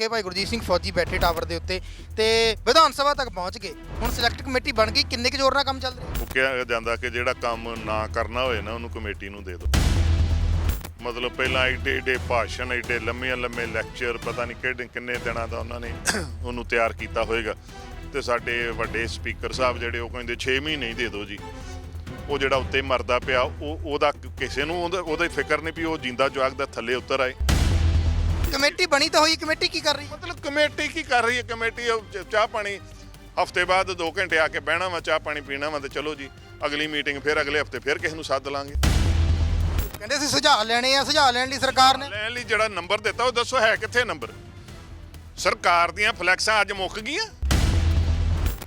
ਕੇ ਭਾਈ ਗੁਰਜੀਤ ਸਿੰਘ ਫੌਜੀ ਬੈਠੇ ਟਾਵਰ ਦੇ ਉੱਤੇ ਤੇ ਵਿਧਾਨ ਸਭਾ ਤੱਕ ਪਹੁੰਚ ਗਏ। ਹੁਣ ਸਿਲੈਕਟ ਕਮੇਟੀ ਬਣ ਗਈ। ਕਿੰਨੇ ਕੁ ਜ਼ੋਰ ਨਾਲ ਕੰਮ ਚੱਲ ਰਿਹਾ? ਉਹ ਕਿਹਾ ਜਾਂਦਾ ਕਿ ਜਿਹੜਾ ਕੰਮ ਨਾ ਕਰਨਾ ਹੋਏ ਨਾ, ਉਹਨੂੰ ਕਮੇਟੀ ਨੂੰ ਦੇ ਦਿਓ। ਮਤਲਬ ਪਹਿਲਾਂ ਏਡੇ ਏਡੇ ਭਾਸ਼ਣ ਏਡੇ ਲੰਮੇ ਲੰਮੇ ਲੈਕਚਰ ਪਤਾ ਨਹੀਂ ਕਿਹੜੇ ਕਿੰਨੇ ਦਿਨਾਂ ਦਾ ਉਹਨਾਂ ਨੇ ਉਹਨੂੰ ਤਿਆਰ ਕੀਤਾ ਹੋਏਗਾ। ਤੇ ਸਾਡੇ ਵੱਡੇ ਸਪੀਕਰ ਸਾਹਿਬ ਜਿਹੜੇ, ਉਹ ਕਹਿੰਦੇ 6 ਮਹੀਨੇ ਹੀ ਦੇ ਦਿਓ ਜੀ। ਉਹ ਜਿਹੜਾ ਉੱਤੇ ਮਰਦਾ ਪਿਆ, ਉਹ ਉਹਦਾ ਕਿਸੇ ਨੂੰ ਉਹਦਾ ਉਹਦਾ ਫਿਕਰ ਨਹੀਂ ਵੀ ਉਹ ਜਿੰਦਾ ਜਵਾਗ ਦਾ ਥੱਲੇ ਉਤਰ ਆਏ। ਕਮੇਟੀ ਬਣੀ ਤਾਂ ਹੋਈ ਕਮੇਟੀ ਕੀ ਕਰ ਰਹੀ? ਹੈ ਮਤਲਬ ਕਮੇਟੀ ਕੀ ਕਰ ਰਹੀ ਹੈ? ਕਮੇਟੀ ਉਹ ਚ- ਚਾਹ ਪਾਣੀ ਹਫ਼ਤੇ ਬਾਅਦ 2 ਘੰਟੇ ਆ ਕੇ ਬਹਿਣਾ ਵਾ ਚਾਹ ਪਾਣੀ ਪੀਣਾ ਵਾ ਤੇ ਚਲੋ ਜੀ ਅਗਲੀ ਮੀਟਿੰਗ ਫਿਰ ਅਗਲੇ ਹਫ਼ਤੇ ਫਿਰ ਕਿਸੇ ਨੂੰ ਸੱਦ ਲਾਂਗੇ। ਕਹਿੰਦੇ ਅਸੀਂ ਸੁਝਾਅ ਲੈਣੇ ਆ ਸੁਝਾਅ ਲੈਣ ਲਈ ਸਰਕਾਰ ਨੇ। ਲੈਣ ਲਈ ਜਿਹੜਾ ਨੰਬਰ ਦਿੱਤਾ ਉਹ ਦੱਸੋ ਹੈ ਕਿੱਥੇ ਨੰਬਰ? ਸਰਕਾਰ ਦੀਆਂ ਫਲੈਕਸਾਂ ਅੱਜ ਮੁੱਕ ਗਈਆਂ?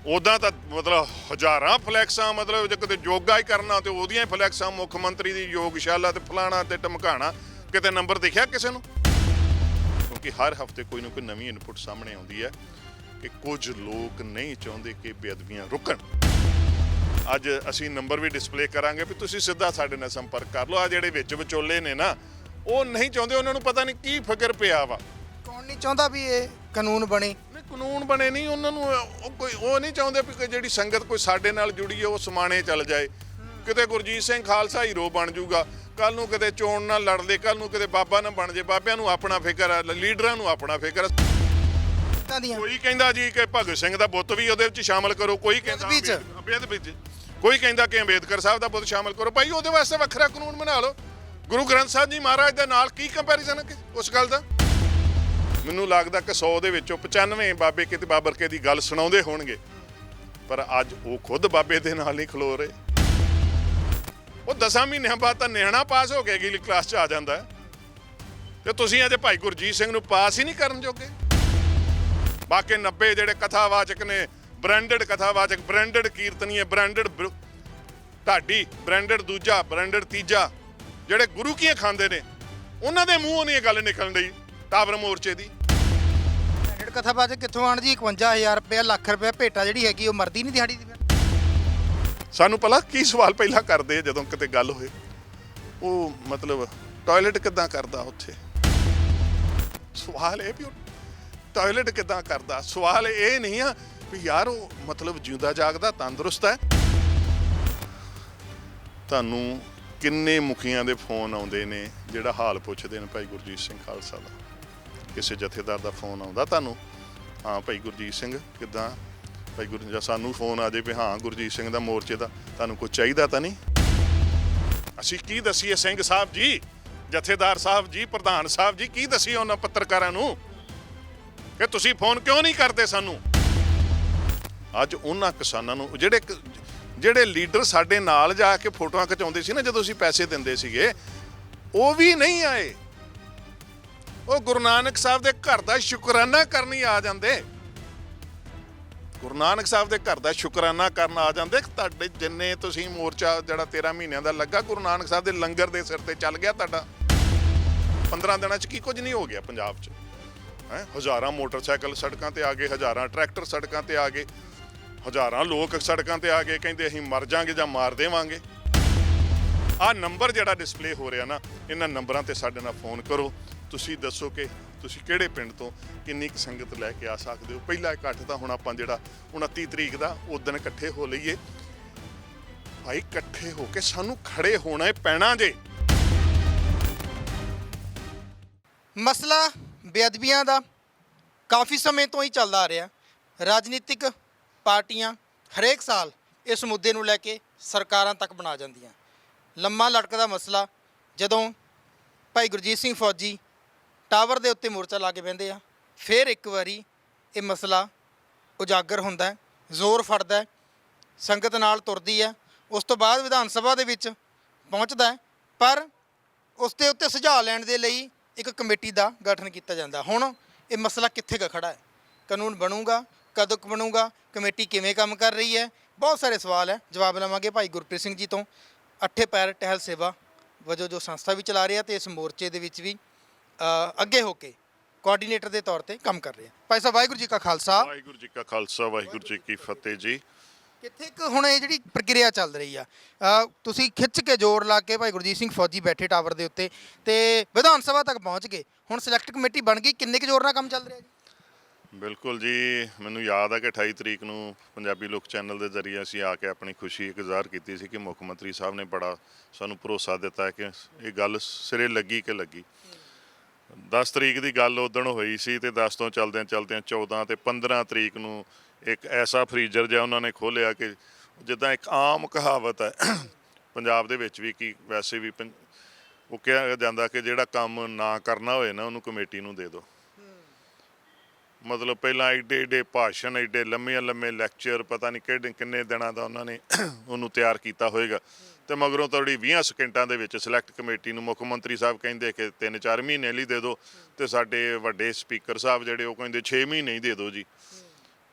ਉਦਾਂ ਤਾਂ ਮਤਲਬ ਹਜ਼ਾਰਾਂ ਫਲੈਕਸਾਂ ਮਤਲਬ ਜੇ ਕਿਤੇ ਯੋਗਾ ਹੀ ਕਰਨਾ ਤੇ ਉਹਦੀਆਂ ਹੀ ਫਲੈਕਸਾਂ ਮੁੱਖ ਮੰਤਰੀ ਦੀ ਯੋਗਸ਼ਾਲਾ ਤੇ ਫਲਾਣਾ ਤੇ ਟਮਕਾਣਾ ਕਿਤੇ ਨੰਬਰ ਦਿਖਿਆ ਕਿਸੇ ਨੂੰ? ਕਿਉਂਕਿ ਹਰ ਹਫ਼ਤੇ ਕੋਈ ਨਾ ਕੋਈ ਨਵੀਂ ਇਨਪੁਟ ਸਾਹਮਣੇ ਆਉਂਦੀ ਹੈ ਕਿ ਕੁਝ ਲੋਕ ਨਹੀਂ ਚਾਹੁੰਦੇ ਕਿ ਬੇਅਦਬੀਆਂ ਰੁਕਣ। ਅੱਜ ਅਸੀਂ ਨੰਬਰ ਵੀ ਡਿਸਪਲੇ ਕਰਾਂਗੇ ਵੀ ਤੁਸੀਂ ਸਿੱਧਾ ਸਾਡੇ ਨਾਲ ਸੰਪਰਕ ਕਰ ਲਓ। ਆ ਜਿਹੜੇ ਵਿੱਚ ਵਿਚੋਲੇ ਨੇ ਨਾ ਉਹ ਨਹੀਂ ਚਾਹੁੰਦੇ ਉਹਨਾਂ ਨੂੰ ਪਤਾ ਨਹੀਂ ਕੀ ਫਿਕਰ ਪਿਆ ਵਾ। ਕੌਣ ਨਹੀਂ ਚਾਹੁੰਦਾ ਵੀ ਇਹ ਕਾਨੂੰਨ ਬਣੇ? ਨਹੀਂ ਕਾਨੂੰਨ ਬਣੇ ਨਹੀਂ ਉਹਨਾਂ ਨੂੰ ਉਹ ਕੋਈ ਉਹ ਨਹੀਂ ਚਾਹੁੰਦੇ ਵੀ ਜਿਹੜੀ ਸੰਗਤ ਕੋਈ ਸਾਡੇ ਨਾਲ ਜੁੜੀ ਹੈ ਉਹ ਸਮਾਣੇ ਚੱਲ ਜਾਏ। ਕਿਤੇ ਗੁਰਜੀਤ ਸਿੰਘ ਖਾਲਸਾ ਹੀਰੋ ਬਣ ਜਾਊਗਾ ਕੱਲ ਨੂੰ ਕਿਤੇ ਚੋਣ ਨਾਲ ਲੜ ਲੇ ਕੱਲ ਨੂੰ ਕਿਤੇ ਬਾਬਾ ਨਾ ਬਣ ਜੇ ਬਾਬਿਆਂ ਨੂੰ ਆਪਣਾ ਫਿਕਰ ਹੈ ਲੀਡਰਾਂ ਨੂੰ ਆਪਣਾ ਫਿਕਰ ਹੈ ਤਾਂ ਦੀਆਂ। ਕੋਈ ਕਹਿੰਦਾ ਜੀ ਕਿ ਭਗਤ ਸਿੰਘ ਦਾ ਬੁੱਤ ਵੀ ਉਹਦੇ ਵਿੱਚ ਸ਼ਾਮਲ ਕਰੋ ਕੋਈ ਕਹਿੰਦਾ ਬੇਅਦਬੀ 'ਚ। ਅੰਬੇਦ- ਬੇਅਦਬੀ 'ਚ। ਕੋਈ ਕਹਿੰਦਾ ਕਿ ਅੰਬੇਦਕਰ ਸਾਹਿਬ ਦਾ ਬੁੱਤ ਸ਼ਾਮਲ ਕਰੋ। ਭਾਈ ਉਹਦੇ ਵਾਸਤੇ ਵੱਖਰਾ ਕਾਨੂੰਨ ਬਣਾ ਲਓ। ਗੁਰੂ ਗ੍ਰੰਥ ਸਾਹਿਬ ਜੀ ਮਹਾਰਾਜ ਦੇ ਨਾਲ ਕੀ ਕੰਪੈਰੀਜ਼ਨ ਹੈ ਕਿ ਉਸ ਗੱਲ ਦਾ? ਮੈਨੂੰ ਲੱਗਦਾ ਕਿ 100 ਦੇ ਵਿੱਚੋਂ 95 ਬਾਬੇ ਕਿਤੇ ਬਾਬਰਕੇ ਦੀ ਗੱਲ ਸੁਣਾਉਂਦੇ ਹੋਣਗੇ। ਪਰ ਅੱਜ ਉਹ ਖੁਦ ਬਾਬੇ ਦੇ ਨਾਲ ਨਹੀਂ ਖਲੋ ਰਹੇ। ਉਹ 10 ਮਹੀਨਿਆਂ ਬਾਅਦ ਤਾਂ ਨਿਆਣਾ ਪਾਸ ਹੋ ਕੇ ਅਗਲੀ ਕਲਾਸ 'ਚ ਆ ਜਾਂਦਾ ਹੈ। ਤੇ ਤੁਸੀਂ ਅਜੇ ਭਾਈ ਗੁਰਜੀਤ ਸਿੰਘ ਨੂੰ ਪਾਸ ਹੀ ਨਹੀਂ ਕਰਨ ਜੋਗੇ। ਬਾਕੀ 90 ਜਿਹੜੇ ਕਥਾਵਾਚਕ ਨੇ ਬ੍ਰਾਂਡਡ ਕਥਾਵਾਚਕ ਬ੍ਰਾਂਡਡ ਕੀਰਤਨੀਏ ਬ੍ਰਾਂਡਡ ਢਾਡੀ ਬ੍ਰਾਂਡਡ ਦੂਜਾ ਬ੍ਰਾਂਡਡ ਤੀਜਾ, ਜਿਹੜੇ ਗੁਰੂ ਕੀਆਂ ਖਾਂਦੇ ਨੇ, ਉਹਨਾਂ ਦੇ ਮੂੰਹੋਂ ਨਹੀਂ ਇਹ ਗੱਲ ਨਿਕਲਣ ਡਈ, ਟਾਵਰ ਮੋਰਚੇ ਦੀ। ਸਟੈਂਡਰਡ ਕਥਾਵਾਚਕ ਕਿੱਥੋਂ ਆਣ ਜੀ? 51000 ਰੁਪਏ ਲੱਖ ਰੁਪਏ ਭੇਟਾ ਜਿਹੜੀ ਹੈਗੀ, ਉਹ ਮਰਦੀ ਨਹੀਂ ਦਿਹਾੜੀ ਦੀ ਸਾਨੂੰ ਪਹਿਲਾਂ ਕੀ ਸਵਾਲ ਪਹਿਲਾਂ ਕਰਦੇ ਜਦੋਂ ਕਿਤੇ ਗੱਲ ਹੋਏ? ਉਹ ਮਤਲਬ ਟਾਇਲਟ ਕਿੱਦਾਂ ਕਰਦਾ ਉੱਥੇ? ਸਵਾਲ ਇਹ ਵੀ ਟਾਇਲਟ ਕਿੱਦਾਂ ਕਰਦਾ? ਸਵਾਲ ਇਹ ਨਹੀਂ ਆ ਵੀ ਯਾਰ ਉਹ ਮਤਲਬ ਜਿਉਂਦਾ ਜਾਗਦਾ, ਤੰਦਰੁਸਤ ਹੈ। ਤੁਹਾਨੂੰ ਕਿੰਨੇ ਮੁਖੀਆਂ ਦੇ ਫੋਨ ਆਉਂਦੇ ਨੇ ਜਿਹੜਾ ਹਾਲ ਪੁੱਛਦੇ ਨੇ ਭਾਈ ਗੁਰਜੀਤ ਸਿੰਘ ਖਾਲਸਾ ਦਾ? ਕਿਸੇ ਜਥੇਦਾਰ ਦਾ ਫੋਨ ਆਉਂਦਾ ਤੁਹਾਨੂੰ? ਹਾਂ ਭਾਈ ਗੁਰਜੀਤ ਸਿੰਘ, ਕਿੱਦਾਂ? ਭਾਈ ਗੁਰੂ ਜਾਂ ਸਾਨੂੰ ਫੋਨ ਆ ਜੇ ਵੀ ਹਾਂ ਗੁਰਜੀਤ ਸਿੰਘ ਦਾ ਮੋਰਚੇ ਦਾ, ਤੁਹਾਨੂੰ ਕੁਝ ਚਾਹੀਦਾ ਤਾਂ ਨਹੀਂ? ਅਸੀਂ ਕੀ ਦਸੀਏ ਸਿੰਘ ਸਾਹਿਬ ਜੀ? ਜਥੇਦਾਰ ਸਾਹਿਬ ਜੀ, ਪ੍ਰਧਾਨ ਸਾਹਿਬ ਜੀ, ਕੀ ਦਸੀਏ ਉਹਨਾਂ ਪੱਤਰਕਾਰਾਂ ਨੂੰ? ਕਿ ਤੁਸੀਂ ਫੋਨ ਕਿਉਂ ਨਹੀਂ ਕਰਦੇ ਸਾਨੂੰ? ਅੱਜ ਉਹਨਾਂ ਕਿਸਾਨਾਂ ਨੂੰ, ਜਿਹੜੇ ਕ- ਜਿਹੜੇ ਲੀਡਰ ਸਾਡੇ ਨਾਲ ਜਾ ਕੇ ਫੋਟੋਆਂ ਖਿਚਾਉਂਦੇ ਸੀ ਨਾ, ਜਦੋਂ ਅਸੀਂ ਪੈਸੇ ਦਿੰਦੇ ਸੀਗੇ, ਉਹ ਵੀ ਨਹੀਂ ਆਏ। ਉਹ ਗੁਰੂ ਨਾਨਕ ਸਾਹਿਬ ਦੇ ਘਰ ਦਾ ਸ਼ੁਕਰਾਨਾ ਕਰਨੀ ਆ ਜਾਂਦੇ। ਗੁਰੂ ਨਾਨਕ ਸਾਹਿਬ ਦੇ ਘਰ ਦਾ ਸ਼ੁਕਰਾਨਾ ਕਰਨ ਆ ਜਾਂਦੇ। ਤੁਹਾਡੇ ਜਿੰਨੇ ਤੁਸੀਂ ਮੋਰਚਾ ਜਿਹੜਾ 13 ਮਹੀਨਿਆਂ ਦਾ ਲੱਗਾ, ਗੁਰੂ ਨਾਨਕ ਸਾਹਿਬ ਦੇ ਲੰਗਰ ਦੇ ਸਿਰ ਤੇ ਚੱਲ ਗਿਆ ਤੁਹਾਡਾ। 15 ਦਿਨਾਂ 'ਚ ਕੀ ਕੁਝ ਨਹੀਂ ਹੋ ਗਿਆ ਪੰਜਾਬ 'ਚ। ਹੈ? ਹਜ਼ਾਰਾਂ ਮੋਟਰਸਾਈਕਲ ਸੜਕਾਂ ਤੇ ਆ ਗਏ, ਹਜ਼ਾਰਾਂ ਟਰੈਕਟਰ ਸੜਕਾਂ ਤੇ ਆ ਗਏ, ਹਜ਼ਾਰਾਂ ਲੋਕ ਸੜਕਾਂ ਤੇ ਆ ਗਏ, ਕਹਿੰਦੇ ਅਸੀਂ ਮਰ ਜਾਾਂਗੇ ਜਾਂ ਮਾਰ ਦੇਵਾਂਗੇ। ਆ ਨੰਬਰ ਜਿਹੜਾ ਡਿਸਪਲੇ ਹੋ ਰਿਹਾ ਨਾ, ਇਹਨਾਂ ਨੰਬਰਾਂ ਤੇ ਸਾਡੇ ਨਾਲ ਫੋਨ ਕਰੋ। ਤੁਸੀਂ ਦੱਸੋ ਕਿ ਤੁਸੀਂ ਕਿਹੜੇ ਪਿੰਡ ਤੋਂ ਕਿੰਨੀ ਕੁ ਸੰਗਤ ਲੈ ਕੇ ਆ ਸਕਦੇ ਹੋ? ਪਹਿਲਾ ਇਕੱਠ ਤਾਂ ਹੁਣ ਆਪਾਂ ਜਿਹੜਾ 29 ਤਰੀਕ ਦਾ ਉਸ ਦਿਨ ਇਕੱਠੇ ਹੋ ਲਈਏ। ਭਾਈ ਇਕੱਠੇ ਹੋ ਕੇ ਸਾਨੂੰ ਖੜੇ ਹੋਣਾ ਹੀ ਪੈਣਾ ਜੇ। ਮਸਲਾ ਬੇਅਦਬੀਆਂ ਦਾ ਕਾਫੀ ਸਮੇਂ ਤੋਂ ਹੀ ਚੱਲਦਾ ਆ ਰਿਹਾ। ਰਾਜਨੀਤਿਕ ਪਾਰਟੀਆਂ ਹਰੇਕ ਸਾਲ ਇਸ ਮੁੱਦੇ ਨੂੰ ਲੈ ਕੇ ਸਰਕਾਰਾਂ ਤੱਕ ਬਣਾ ਜਾਂਦੀਆਂ। ਲੰਮਾ ਲਟਕਦਾ ਮਸਲਾ, ਜਦੋਂ ਭਾਈ ਗੁਰਜੀਤ ਸਿੰਘ ਫੌਜੀ ਟਾਵਰ ਦੇ ਉੱਤੇ ਮੋਰਚਾ ਲਾ ਕੇ ਬਹਿੰਦੇ ਆ। ਫਿਰ ਇੱਕ ਵਾਰੀ ਇਹ ਮਸਲਾ ਉਜਾਗਰ ਹੁੰਦਾ ਹੈ, ਜ਼ੋਰ ਫੜਦਾ ਹੈ, ਸੰਗਤ ਨਾਲ ਤੁਰਦੀ ਹੈ। ਉਸ ਤੋਂ ਬਾਅਦ ਵਿਧਾਨ ਸਭਾ ਦੇ ਵਿੱਚ ਪਹੁੰਚਦਾ ਹੈ, ਪਰ ਉਸ ਦੇ ਉੱਤੇ ਸੁਝਾਅ ਲੈਣ ਦੇ ਲਈ ਇੱਕ ਕਮੇਟੀ ਦਾ ਗਠਨ ਕੀਤਾ ਜਾਂਦਾ। ਹੁਣ ਇਹ ਮਸਲਾ ਕਿੱਥੇ ਕ ਖੜਾ ਹੈ? ਕਾਨੂੰਨ ਬਣੂਗਾ, ਕਦੋਂ ਕੁ ਬਣੂਗਾ, ਕਮੇਟੀ ਕਿਵੇਂ ਕੰਮ ਕਰ ਰਹੀ ਹੈ? ਬਹੁਤ ਸਾਰੇ ਸਵਾਲ ਹੈ। ਜਵਾਬ ਲਵਾਂਗੇ ਭਾਈ ਗੁਰਪ੍ਰੀਤ ਸਿੰਘ ਜੀ ਤੋਂ। ਅੱਠੇ ਪੈਰ ਟਹਿਲ ਸੇਵਾ ਵਜੋਂ ਜੋ ਸੰਸਥਾ ਵੀ ਚਲਾ ਰਿਹਾ ਤੇ ਇਸ ਮੋਰਚੇ ਦੇ ਵਿੱਚ ਵੀ ਅ, ਅੱਗੇ ਹੋ ਕੇ ਕੋਆਰਡੀਨੇਟਰ ਦੇ ਤੌਰ ਤੇ ਕੰਮ ਕਰ ਰਿਹਾ ਭਾਈ ਸਾਹਿਬ ਵਾਹਿਗੁਰੂ ਜੀ ਕਾ ਖਾਲਸਾ। ਵਾਹਿਗੁਰੂ ਜੀ ਕਾ ਖਾਲਸਾ ਵਾਹਿਗੁਰੂ ਜੀ ਕੀ ਫਤਿਹ ਜੀ। ਕਿੱਥੇ ਕੁ ਹੁਣ ਇਹ ਜਿਹੜੀ ਪ੍ਰਕਿਰਿਆ ਚੱਲ ਰਹੀ ਆ ਅ, ਤੁਸੀਂ ਖਿੱਚ ਕੇ ਜ਼ੋਰ ਲਾ ਕੇ ਭਾਈ ਗੁਰਜੀਤ ਸਿੰਘ ਫੌਜੀ ਬੈਠੇ ਟਾਵਰ ਦੇ ਉੱਤੇ ਤੇ ਵਿਧਾਨ ਸਭਾ ਤੱਕ ਪਹੁੰਚ ਗਏ। ਹੁਣ ਸਿਲੈਕਟ ਕਮੇਟੀ ਬਣ ਗਈ। ਕਿੰਨੇ ਕੁ ਜ਼ੋਰ ਨਾਲ ਕੰਮ ਚੱਲ ਰਿਹਾ ਜੀ? ਬਿਲਕੁਲ ਜੀ ਮੈਨੂੰ ਯਾਦ ਹੈ ਕਿ 28 ਤਰੀਕ ਨੂੰ ਪੰਜਾਬੀ ਲੋਕ ਚੈਨਲ ਦੇ ਜ਼ਰੀਏ ਅਸੀਂ ਆ ਕੇ ਆਪਣੀ ਖੁਸ਼ੀ ਇਜ਼ਹਾਰ ਕੀਤੀ ਸੀ ਕਿ ਮੁੱਖ ਮੰਤਰੀ ਸਾਹਿਬ ਨੇ ਬੜਾ ਸਾਨੂੰ ਭਰੋਸਾ ਦਿੱਤਾ ਹੈ ਕਿ ਇਹ ਗੱਲ ਸਿਰੇ ਲੱਗੀ ਕਿ ਲੱਗੀ। 10 ਤਰੀਕ ਦੀ ਗੱਲ ਉਦਣ ਹੋਈ ਸੀ ਤੇ 10 ਤੋਂ ਚਲਦਿਆਂ ਚਲਦਿਆਂ 14 ਤੇ 15 ਤਰੀਕ ਨੂੰ ਇੱਕ ਐਸਾ ਫਰੀਜ਼ਰ ਜਿਹਾ ਉਹਨਾਂ ਨੇ ਖੋਲ੍ਹਿਆ ਕਿ ਜਿੱਦਾਂ ਇੱਕ ਆਮ ਕਹਾਵਤ ਹੈ। ਪੰਜਾਬ ਦੇ ਵਿੱਚ ਵੀ ਕੀ ਵੈਸੇ ਵੀ ਪੰ- ਉਹ ਕਿਹਾ ਜਾਂਦਾ ਕਿ ਜਿਹੜਾ ਕੰਮ ਨਾ ਕਰਨਾ ਹੋਏ ਨਾ ਉਹਨੂੰ ਕਮੇਟੀ ਨੂੰ ਦੇ ਦਿਓ ਮਤਲਬ ਪਹਿਲਾਂ ਏਡੇ ਏਡੇ ਭਾਸ਼ਣ, ਏਡੇ ਲੰਮੇ ਲੰਮੇ ਲੈਕਚਰ ਪਤਾ ਨਹੀਂ ਕਿਹੜੇ, ਕਿੰਨੇ ਦਿਨਾਂ ਦਾ ਉਹਨਾਂ ਨੇ ਉਹਨੂੰ ਤਿਆਰ ਕੀਤਾ ਹੋਵੇਗਾ ਤੇ ਮਗਰੋਂ ਤੁਹਾਡੀ 20 ਸਕਿੰਟਾਂ ਦੇ ਵਿੱਚ ਸਿਲੈਕਟ ਕਮੇਟੀ ਨੂੰ ਮੁੱਖ ਮੰਤਰੀ ਸਾਹਿਬ ਕਹਿੰਦੇ ਕਿ 3-4 ਮਹੀਨੇ ਲਈ ਦੇ ਦਿਓ ਤੇ ਸਾਡੇ ਵੱਡੇ ਸਪੀਕਰ ਸਾਹਿਬ ਜਿਹੜੇ ਉਹ ਕਹਿੰਦੇ 6 ਮਹੀਨੇ ਹੀ ਦੇ ਦਿਓ ਜੀ।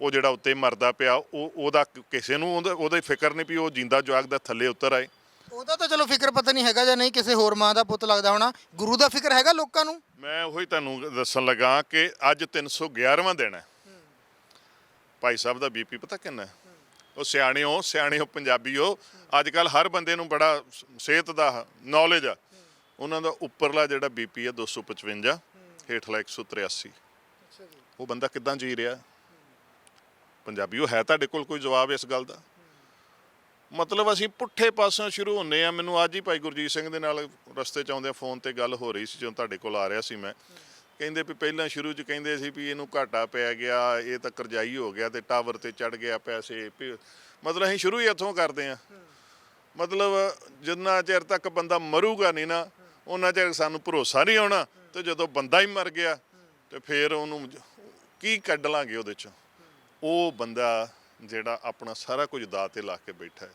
ਉਹ ਜਿਹੜਾ ਉੱਤੇ ਮਰਦਾ ਪਿਆ ਉਹ ਉਹਦਾ ਕਿਸੇ ਨੂੰ ਉਹਦਾ ਫਿਕਰ ਨਹੀਂ ਵੀ ਉਹ ਜਿੰਦਾ ਜਵਾਗ ਦਾ ਥੱਲੇ ਉਤਰ ਆਏ। ਉਹਦਾ ਤਾਂ ਚਲੋ ਫਿਕਰ ਪਤਾ ਨਹੀਂ ਹੈਗਾ ਜਾਂ ਨਹੀਂ ਕਿਸੇ ਹੋਰ ਮਾਂ ਦਾ ਪੁੱਤ ਲੱਗਦਾ ਹੋਣਾ। ਗੁਰੂ ਦਾ ਫਿਕਰ ਹੈਗਾ ਲੋਕਾਂ ਨੂੰ? ਮੈਂ ਉਹੀ ਤੁਹਾਨੂੰ ਦੱਸਣ ਲੱਗਾ ਕਿ ਅੱਜ 311ਵਾਂ ਦਿਨ ਹੈ। ਭਾਈ ਸਾਹਿਬ ਦਾ ਬੀਪੀ ਪਤਾ ਕਿੰਨਾ ਹੈ? ਉਹ ਸਿਆਣਿਓ ਸਿਆਣਿਓ ਪੰਜਾਬੀਓ ਅੱਜ ਕੱਲ ਹਰ ਬੰਦੇ ਨੂੰ ਬੜਾ ਸਿਹਤ ਦਾ ਨੌਲੇਜ ਆ। ਉਹਨਾਂ ਦਾ ਉੱਪਰਲਾ ਜਿਹੜਾ ਬੀਪੀ ਹੈ 255 ਹੇਠਲਾ 183 ਉਹ ਬੰਦਾ ਕਿੱਦਾਂ ਜੀ ਰਿਹਾ? ਪੰਜਾਬੀਓ ਹੈ ਤੁਹਾਡੇ ਕੋਲ ਕੋਈ ਜਵਾਬ ਇਸ ਗੱਲ ਦਾ? ਮਤਲਬ ਅਸੀਂ ਪੁੱਠੇ ਪਾਸੋਂ ਸ਼ੁਰੂ ਹੁੰਨੇ ਆ। ਮੈਨੂੰ ਅੱਜ ਹੀ ਭਾਈ ਗੁਰਜੀਤ ਸਿੰਘ ਦੇ ਨਾਲ ਰਸਤੇ ਚ ਆਉਂਦੇ ਫੋਨ ਤੇ ਗੱਲ ਹੋ ਰਹੀ ਸੀ ਜਦੋਂ ਤੁਹਾਡੇ ਕੋਲ ਆ ਰਿਹਾ ਸੀ ਮੈਂ। ਕਹਿੰਦੇ ਵੀ ਪਹਿਲਾਂ ਸ਼ੁਰੂ ਚ ਕਹਿੰਦੇ ਸੀ ਵੀ ਇਹਨੂੰ ਘਾਟਾ ਪੈ ਗਿਆ, ਇਹ ਤਾਂ ਕਰਜ਼ਾਈ ਹੋ ਗਿਆ ਤੇ ਟਾਵਰ ਤੇ ਚੜ ਗਿਆ ਪੈਸੇ, ਵੀ- ਮਤਲਬ ਅਸੀਂ ਸ਼ੁਰੂ ਹੀ ਇੱਥੋਂ ਕਰਦੇ ਆ ਮਤਲਬ ਜਿੰਨਾ ਚਿਰ ਤੱਕ ਬੰਦਾ ਮਰੂਗਾ ਨਹੀਂ ਨਾ ਉਹਨਾਂ ਚਿਰ ਸਾਨੂੰ ਭਰੋਸਾ ਨਹੀਂ ਆਉਣਾ ਤੇ ਜਦੋਂ ਬੰਦਾ ਹੀ ਮਰ ਗਿਆ ਤੇ ਫਿਰ ਉਹਨੂੰ ਕੀ ਕੱਢ ਲਾਂਗੇ ਉਹਦੇ 'ਚੋਂ? ਉਹ ਬੰਦਾ ਜਿਹੜਾ ਆਪਣਾ ਸਾਰਾ ਕੁਝ ਦਾਅ ਤੇ ਲਾ ਕੇ ਬੈਠਾ ਹੈ,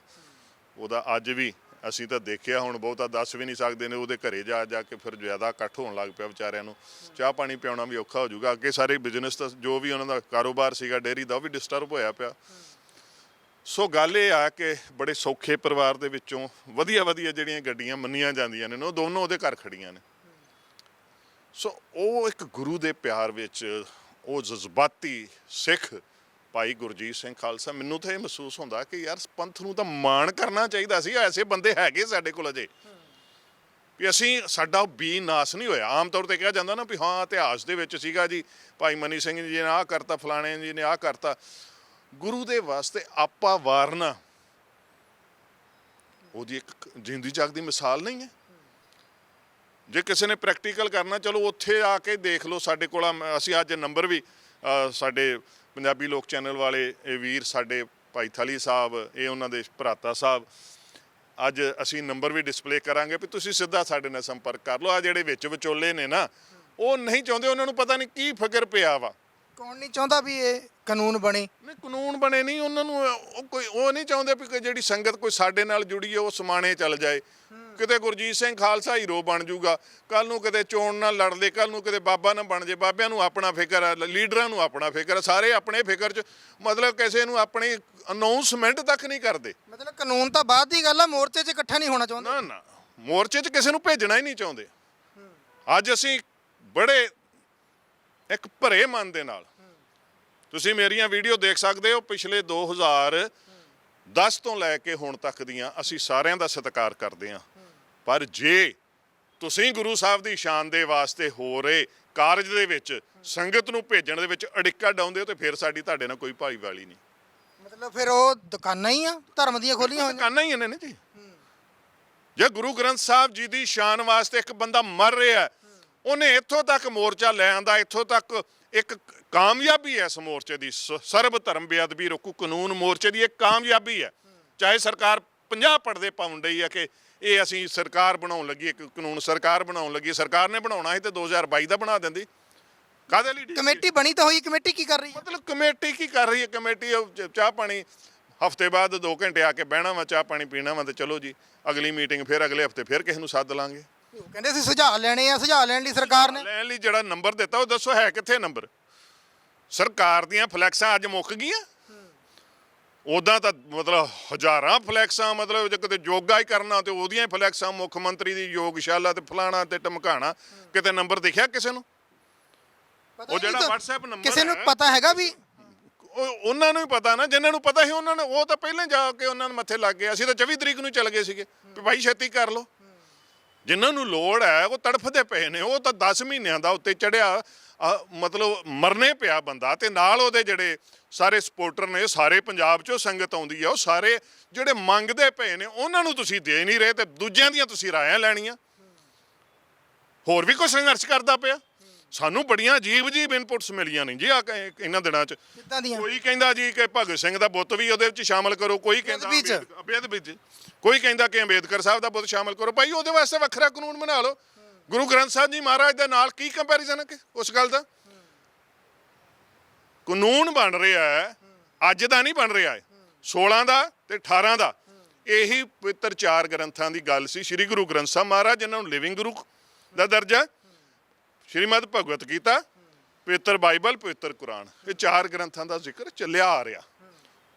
ਉਹਦਾ ਅੱਜ ਵੀ ਅਸੀਂ ਤਾਂ ਦੇਖਿਆ ਹੁਣ ਬਹੁਤਾ ਦੱਸ ਵੀ ਨਹੀਂ ਸਕਦੇ ਨੇ, ਉਹਦੇ ਘਰੇ ਜਾ ਜਾ ਕੇ ਫਿਰ ਜ਼ਿਆਦਾ ਇਕੱਠ ਹੋਣ ਲੱਗ ਪਿਆ ਵਿਚਾਰਿਆਂ ਨੂੰ। ਚਾਹ ਪਾਣੀ ਪਿਆਉਣਾ ਵੀ ਔਖਾ ਹੋ ਜਾਊਗਾ। ਅੱਗੇ ਸਾਰੇ ਬਿਜ਼ਨਸ ਤਾਂ ਜੋ ਵੀ ਉਹਨਾਂ ਦਾ ਕਾਰੋਬਾਰ ਸੀਗਾ ਡੇਅਰੀ ਦਾ ਉਹ ਵੀ ਡਿਸਟਰਬ ਹੋਇਆ ਪਿਆ। ਸੋ ਗੱਲ ਇਹ ਆ ਕਿ ਬੜੇ ਸੌਖੇ ਪਰਿਵਾਰ ਦੇ ਵਿੱਚੋਂ ਵਧੀਆ ਵਧੀਆ ਜਿਹੜੀਆਂ ਗੱਡੀਆਂ ਮੰਨੀਆਂ ਜਾਂਦੀਆਂ ਨੇ, ਉਹ ਦੋਨੋਂ ਉਹਦੇ ਘਰ ਖੜੀਆਂ ਨੇ। ਸੋ ਉਹ ਇੱਕ ਗੁਰੂ ਦੇ ਪਿਆਰ ਵਿੱਚ ਉਹ ਜਜ਼ਬਾਤੀ ਸਿੱਖ ਭਾਈ ਗੁਰਜੀਤ ਸਿੰਘ ਖਾਲਸਾ ਮੈਨੂੰ ਤਾਂ ਇਹ ਮਹਿਸੂਸ ਹੁੰਦਾ ਕਿ ਯਾਰ ਪੰਥ ਨੂੰ ਤਾਂ ਮਾਣ ਕਰਨਾ ਚਾਹੀਦਾ ਸੀ ਐਸੇ ਬੰਦੇ ਹੈਗੇ ਸਾਡੇ ਕੋਲ ਅਜੇ। ਵੀ ਅਸੀਂ ਸਾਡਾ ਬੀ ਨਾਸ ਨਹੀਂ ਹੋਇਆ। ਆਮ ਤੌਰ ਤੇ ਕਿਹਾ ਜਾਂਦਾ ਨਾ ਵੀ ਹਾਂ ਇਤਿਹਾਸ ਦੇ ਵਿੱਚ ਸੀਗਾ ਜੀ ਭਾਈ ਮਨੀ ਸਿੰਘ ਜੀ ਨੇ ਆਹ ਕਰਤਾ ਫਲਾਣੇ ਜੀ ਨੇ ਆਹ ਕਰਤਾ। ਗੁਰੂ ਦੇ ਵਾਸਤੇ ਆਪਾ ਵਾਰਨਾ ਉਹਦੀ ਇੱਕ ਜਿੰਦੀ ਜਾਗਦੀ ਮਿਸਾਲ ਨਹੀਂ ਹੈ। ਜੇ ਕਿਸੇ ਨੇ ਪ੍ਰੈਕਟੀਕਲ ਕਰਨਾ ਚਲੋ ਉੱਥੇ ਆ ਕੇ ਦੇਖ ਲਓ ਸਾਡੇ ਕੋਲ ਅਸੀਂ ਅੱਜ ਨੰਬਰ ਵੀ ਅ, ਸਾਡੇ ਪੰਜਾਬੀ ਲੋਕ ਚੈਨਲ ਵਾਲੇ ਇਹ ਵੀਰ ਸਾਡੇ ਭਾਈ ਥਲੀ ਸਾਹਿਬ ਇਹ ਉਹਨਾਂ ਦੇ ਭਰਾਤਾ ਸਾਹਿਬ ਅੱਜ ਅਸੀਂ ਨੰਬਰ ਵੀ ਡਿਸਪਲੇ ਕਰਾਂਗੇ ਵੀ ਤੁਸੀਂ ਸਿੱਧਾ ਸਾਡੇ ਨਾਲ ਸੰਪਰਕ ਕਰ ਲਓ। ਆ ਜਿਹੜੇ ਵਿੱਚ ਵਿਚੋਲੇ ਨੇ ਨਾ ਉਹ ਨਹੀਂ ਚਾਹੁੰਦੇ ਉਹਨਾਂ ਨੂੰ ਪਤਾ ਨਹੀਂ ਕੀ ਫਿਕਰ ਪਿਆ ਵਾ। ਕੌਣ ਨਹੀਂ ਚਾਹੁੰਦਾ ਵੀ ਇਹ ਕਾਨੂੰਨ ਬਣੇ? ਨਹੀਂ ਕਾਨੂੰਨ ਬਣੇ ਨਹੀਂ ਉਹਨਾਂ ਨੂੰ ਉਹ ਕੋਈ ਉਹ ਨਹੀਂ ਚਾਹੁੰਦੇ ਵੀ ਕੋਈ ਜਿਹੜੀ ਸੰਗਤ ਕੋਈ ਸਾਡੇ ਨਾਲ ਜੁੜੀ ਹੈ ਉਹ ਸਮਾਣੇ ਚੱਲ ਜਾਏ। ਕਿਤੇ ਗੁਰਜੀਤ ਸਿੰਘ ਖਾਲਸਾ ਹੀਰੋ ਬਣ ਜਾਊਗਾ ਕੱਲ ਨੂੰ ਕਿਤੇ ਚੋਣ ਨਾਲ ਲੜ ਲੇ ਕੱਲ ਨੂੰ ਕਿਤੇ ਬਾਬਾ ਨਾ ਬਣ ਜੇ ਬਾਬਿਆਂ ਨੂੰ ਆਪਣਾ ਫਿਕਰ ਹੈ ਲੀਡਰਾਂ ਨੂੰ ਆਪਣਾ ਫਿਕਰ ਹੈ ਸਾਰੇ ਆਪਣੇ ਫਿਕਰ 'ਚ ਮਤਲਬ ਕਿਸੇ ਨੂੰ ਆਪਣੀ ਅਨਾਉਂਸਮੈਂਟ ਤੱਕ ਨਹੀਂ ਕਰਦੇ। ਮਤਲਬ ਕਾਨੂੰਨ ਤਾਂ ਬਾਅਦ ਦੀ ਗੱਲ ਆ ਮੋਰਚੇ 'ਚ ਇਕੱਠਾ ਨਹੀਂ ਹੋਣਾ ਚਾਹੁੰਦਾ। ਨਾ ਨਾ ਮੋਰਚੇ 'ਚ ਕਿਸੇ ਨੂੰ ਭੇਜਣਾ ਹੀ ਨਹੀਂ ਚਾਹੁੰਦੇ। ਅੱਜ ਅਸੀਂ ਬੜੇ ਇੱਕ ਭਰੇ ਮਨ ਦੇ ਨਾਲ ਤੁਸੀਂ ਮੇਰੀਆਂ ਵੀਡੀਓ ਦੇਖ ਸਕਦੇ ਹੋ ਪਿਛਲੇ 2010 ਤੋਂ ਲੈ ਕੇ ਹੁਣ ਤੱਕ ਦੀਆਂ ਅਸੀਂ ਸਾਰਿਆਂ ਦਾ ਸਤਿਕਾਰ ਕਰਦੇ ਹਾਂ। ਪਰ ਜੇ ਤੁਸੀਂ ਗੁਰੂ ਸਾਹਿਬ ਦੀ ਸ਼ਾਨ ਦੇ ਵਾਸਤੇ ਹੋ ਰਹੇ ਕਾਰਜ ਦੇ ਵਿੱਚ ਸੰਗਤ ਨੂੰ ਭੇਜਣ ਦੇ ਵਿੱਚ ਅੜਿੱਕਾ ਡਾਉਂਦੇ ਹੋ ਤੇ ਫਿਰ ਸਾਡੀ ਤੁਹਾਡੇ ਨਾਲ ਕੋਈ ਭਾਈਵਾਲੀ ਨਹੀਂ। ਮਤਲਬ ਫਿਰ ਉਹ ਦੁਕਾਨਾਂ ਹੀ ਆ ਧਰਮ ਦੀਆਂ ਖੋਲੀਆਂ ਹੋਈਆਂ? ਦੁਕਾਨਾਂ ਹੀ ਇਹਨਾਂ ਨੇ ਜੀ। ਜੇ ਗੁਰੂ ਗ੍ਰੰਥ ਸਾਹਿਬ ਜੀ ਦੀ ਸ਼ਾਨ ਵਾਸਤੇ ਇੱਕ ਬੰਦਾ ਮਰ ਰਿਹਾ ਉਹਨੇ ਇੱਥੋਂ ਤੱਕ ਮੋਰਚਾ ਲੈ ਆਂਦਾ ਇੱਥੋਂ ਤੱਕ ਇੱਕ ਕਾਮਯਾਬੀ ਹੈ ਇਸ ਮੋਰਚੇ ਦੀ। ਸਰਬ ਧਰਮ ਬੇਅਦਬੀ ਰੋਕੂ ਕਾਨੂੰਨ ਮੋਰਚੇ ਦੀ ਇੱਕ ਕਾਮਯਾਬੀ ਹੈ। ਚਾਹੇ ਸਰਕਾਰ 50 ਪੜਦੇ ਪਾਉਣ ਡਈ ਹੈ ਕਿ ਇਹ ਅਸੀਂ ਸਰਕਾਰ ਬਣਾਉਣ ਲੱਗੀ ਇੱਕ ਕਾਨੂੰਨ ਸਰਕਾਰ ਬਣਾਉਣ ਲੱਗੀ ਸਰਕਾਰ ਨੇ ਬਣਾਉਣਾ ਸੀ ਤੇ 2022 ਦਾ ਬਣਾ ਦਿੰਦੀ। ਕਾਹਦੇ ਲਈ ਕਮੇਟੀ ਬਣੀ ਤਾਂ ਹੋਈ ਕਮੇਟੀ ਕੀ ਕਰ ਰਹੀ ਹੈ? ਮਤਲਬ ਕਮੇਟੀ ਕੀ ਕਰ ਰਹੀ ਹੈ? ਕਮੇਟੀ ਚਾਹ ਪਾਣੀ ਹਫ਼ਤੇ ਬਾਅਦ 2 ਘੰਟੇ ਆ ਕੇ ਬਹਿਣਾ ਵਾ ਚਾਹ ਪਾਣੀ ਪੀਣਾ ਵਾ ਤੇ ਚਲੋ ਜੀ ਅਗਲੀ ਮੀਟਿੰਗ ਫਿਰ ਅਗਲੇ ਹਫ਼ਤੇ ਫਿਰ ਕਿਸੇ ਨੂੰ ਸੱਦ ਲਾਂਗੇ। ਉਹ ਕਹਿੰਦੇ ਸੀ ਸੁਝਾਅ ਲੈਣੇ ਆ ਸੁਝਾਅ ਲੈਣ ਲਈ ਸਰਕਾਰ ਨੇ। ਲੈਣ ਲਈ ਜਿਹੜਾ ਨੰਬਰ ਦਿੱਤਾ ਉਹ ਦੱਸੋ ਹੈ ਕਿੱਥੇ ਨੰਬਰ? ਸਰਕਾਰ ਦੀਆਂ ਫਲੈਕਸਾਂ ਅੱਜ ਮੁੱਕ ਗਈਆਂ? ਉਦਾਂ ਤਾਂ ਮਤਲਬ ਹਜ਼ਾਰਾਂ ਫਲੈਕਸਾਂ ਮਤਲਬ ਜੇ ਕਿਤੇ ਯੋਗਾ ਹੀ ਕਰਨਾ ਤੇ ਉਹਦੀਆਂ ਹੀ ਫਲੈਕਸਾਂ ਮੁੱਖ ਮੰਤਰੀ ਦੀ ਯੋਗਸ਼ਾਲਾ ਤੇ ਫਲਾਣਾ ਤੇ ਟਮਕਾਣਾ ਕਿਤੇ ਨੰਬਰ ਦਿਖਿਆ ਕਿਸੇ ਨੂੰ? ਉਹ ਜਿਹੜਾ WhatsApp ਨੰਬਰ ਕਿਸੇ ਨੂੰ ਪਤਾ ਹੈਗਾ ਵੀ ਉਹ ਉਹਨਾਂ ਨੂੰ ਹੀ ਪਤਾ ਨਾ ਜਿਨ੍ਹਾਂ ਨੂੰ ਪਤਾ ਸੀ ਉਹਨਾਂ ਨੇ ਉਹ ਤਾਂ ਪਹਿਲਾਂ ਜਾ ਕੇ ਉਹਨਾਂ ਨੂੰ ਮੱਥੇ ਲੱਗ ਗਏ। ਅਸੀਂ ਤਾਂ 24 ਤਰੀਕ ਨੂੰ ਚੱਲ ਗਏ ਸੀਗੇ ਵੀ ਭਾਈ ਛੇਤੀ ਕਰ ਲਓ। ਜਿਨ੍ਹਾਂ ਨੂੰ ਲੋੜ ਹੈ ਉਹ ਤੜਫਦੇ ਪਏ ਨੇ। ਉਹ ਤਾਂ 10 ਮਹੀਨਿਆਂ ਦਾ ਉੱਤੇ ਚੜਿਆ ਮਤਲਬ ਮਰਨੇ ਪਿਆ ਬੰਦਾ ਤੇ ਨਾਲ ਉਹਦੇ ਜਿਹੜੇ ਸਾਰੇ ਸਪੋਰਟਰ ਨੇ ਸਾਰੇ ਪੰਜਾਬ ਚੋਂ ਸੰਗਤ ਆਉਂਦੀ ਆ ਉਹ ਸਾਰੇ ਜਿਹੜੇ ਮੰਗਦੇ ਪਏ ਨੇ ਉਹਨਾਂ ਨੂੰ ਤੁਸੀਂ ਦੇ ਨਹੀਂ ਰਹੇ ਤੇ ਦੂਜਿਆਂ ਦੀਆਂ ਤੁਸੀਂ ਰਾਇਆਂ ਲੈਣੀਆਂ। ਹੋਰ ਵੀ ਕੋਈ ਸੰਘਰਸ਼ ਕਰਦਾ ਪਿਆ? ਸਾਨੂੰ ਬੜੀਆਂ ਅਜੀਬ ਅਜੀਬ ਇਨਪੁਟਸ ਮਿਲੀਆਂ ਨੇ ਜੀ ਆ ਇਹਨਾਂ ਦਿਨਾਂ 'ਚ। ਕਿੱਦਾਂ ਦੀਆਂ? ਕੋਈ ਕਹਿੰਦਾ ਜੀ ਕਿ ਭਗਤ ਸਿੰਘ ਦਾ ਬੁੱਤ ਵੀ ਉਹਦੇ ਵਿੱਚ ਸ਼ਾਮਲ ਕਰੋ ਕੋਈ ਕਹਿੰਦਾ। ਅੰਬੇਦ- ਬੇਅਦਬੀ 'ਚ ਕੋਈ ਕਹਿੰਦਾ ਕਿ ਅੰਬੇਦਕਰ ਸਾਹਿਬ ਦਾ ਬੁੱਤ ਸ਼ਾਮਲ ਕਰੋ। ਭਾਈ ਉਹਦੇ ਵਾਸਤੇ ਵੱਖਰਾ ਕਾਨੂੰਨ ਬਣਾ ਲਓ। ਗੁਰੂ ਗ੍ਰੰਥ ਸਾਹਿਬ ਜੀ ਮਹਾਰਾਜ ਦੇ ਨਾਲ ਕੀ ਕੰਪੈਰੀਜ਼ਨ ਹੈ ਉਸ ਗੱਲ ਦਾ? ਕਾਨੂੰਨ ਬਣ ਰਿਹਾ ਹੈ, ਅੱਜ ਦਾ ਨਹੀਂ ਬਣ ਰਿਹਾ ਹੈ 16 ਦਾ ਤੇ 18 ਦਾ। ਇਹੀ ਪਵਿੱਤਰ ਚਾਰ ਗ੍ਰੰਥਾਂ ਦੀ ਗੱਲ ਸੀ, ਸ੍ਰੀ ਗੁਰੂ ਗ੍ਰੰਥ ਸਾਹਿਬ ਮਹਾਰਾਜ, ਜਿਨ੍ਹਾਂ ਨੂੰ ਲਿਵਿੰਗ ਗੁਰੂ ਦਾ ਦਰਜਾ। ਸ਼੍ਰੀਮਦ ਭਗਵਤ ਗੀਤਾ, ਪਵਿੱਤਰ ਬਾਈਬਲ, ਪਵਿੱਤਰ ਕੁਰਾਨ, ਇਹ ਚਾਰ ਗ੍ਰੰਥਾਂ ਦਾ ਜ਼ਿਕਰ ਚੱਲਿਆ ਆ ਰਿਹਾ।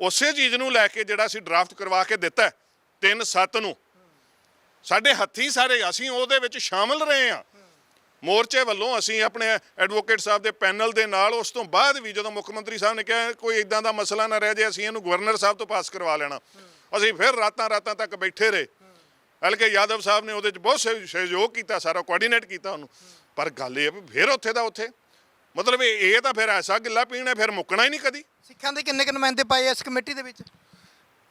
ਉਸੇ ਚੀਜ਼ ਨੂੰ ਲੈ ਕੇ ਜਿਹੜਾ ਅਸੀਂ ਡਰਾਫਟ ਕਰਵਾ ਕੇ ਦਿੱਤਾ 3 7 ਨੂੰ। ਸਾਡੇ ਹੱਥੀ ਸਾਰੇ ਅਸੀਂ ਉਹਦੇ ਵਿੱਚ ਸ਼ਾਮਲ ਰਹੇ ਹਾਂ। ਮੋਰਚੇ ਵੱਲੋਂ ਅਸੀਂ ਆਪਣੇ ਐਡਵੋਕੇਟ ਸਾਹਿਬ ਦੇ ਪੈਨਲ ਦੇ ਨਾਲ ਉਸ ਤੋਂ ਬਾਅਦ ਵੀ ਜਦੋਂ ਮੁੱਖ ਮੰਤਰੀ ਸਾਹਿਬ ਨੇ ਕਿਹਾ ਕੋਈ ਇਦਾਂ ਦਾ ਮਸਲਾ ਨਾ ਰਹਿ ਜਾਏ ਅਸੀਂ ਇਹਨੂੰ ਗਵਰਨਰ ਸਾਹਿਬ ਤੋਂ ਪਾਸ ਕਰਵਾ ਲੈਣਾ। ਅਸੀਂ ਫਿਰ ਰਾਤਾਂ ਰਾਤਾਂ ਤੱਕ ਬੈਠੇ ਰਹੇ। ਹਲਕੇ ਯਾਦਵ ਸਾਹਿਬ ਨੇ ਉਹਦੇ 'ਚ ਬਹੁਤ ਸਹਿ- ਸਹਿਯੋਗ ਕੀਤਾ ਸਾਰਾ ਕੋਆਰਡੀਨੇਟ ਕੀਤਾ ਉਹਨੂੰ। ਪਰ ਗੱਲ ਇਹ ਵੀ ਫਿਰ ਉੱਥੇ ਦਾ ਉੱਥੇ। ਮਤਲਬ ਇਹ ਤਾਂ ਫਿਰ ਐਸਾ ਗਿੱਲਾ ਪੀਣਾ ਫਿਰ ਮੁੱਕਣਾ ਹੀ ਨਹੀਂ ਕਦੀ। ਸਿੱਖਾਂ ਦੇ ਕਿੰਨੇ ਕੁ ਨੁਮਾਇੰਦੇ ਪਾਏ ਇਸ ਕਮੇਟੀ ਦੇ ਵਿੱਚ?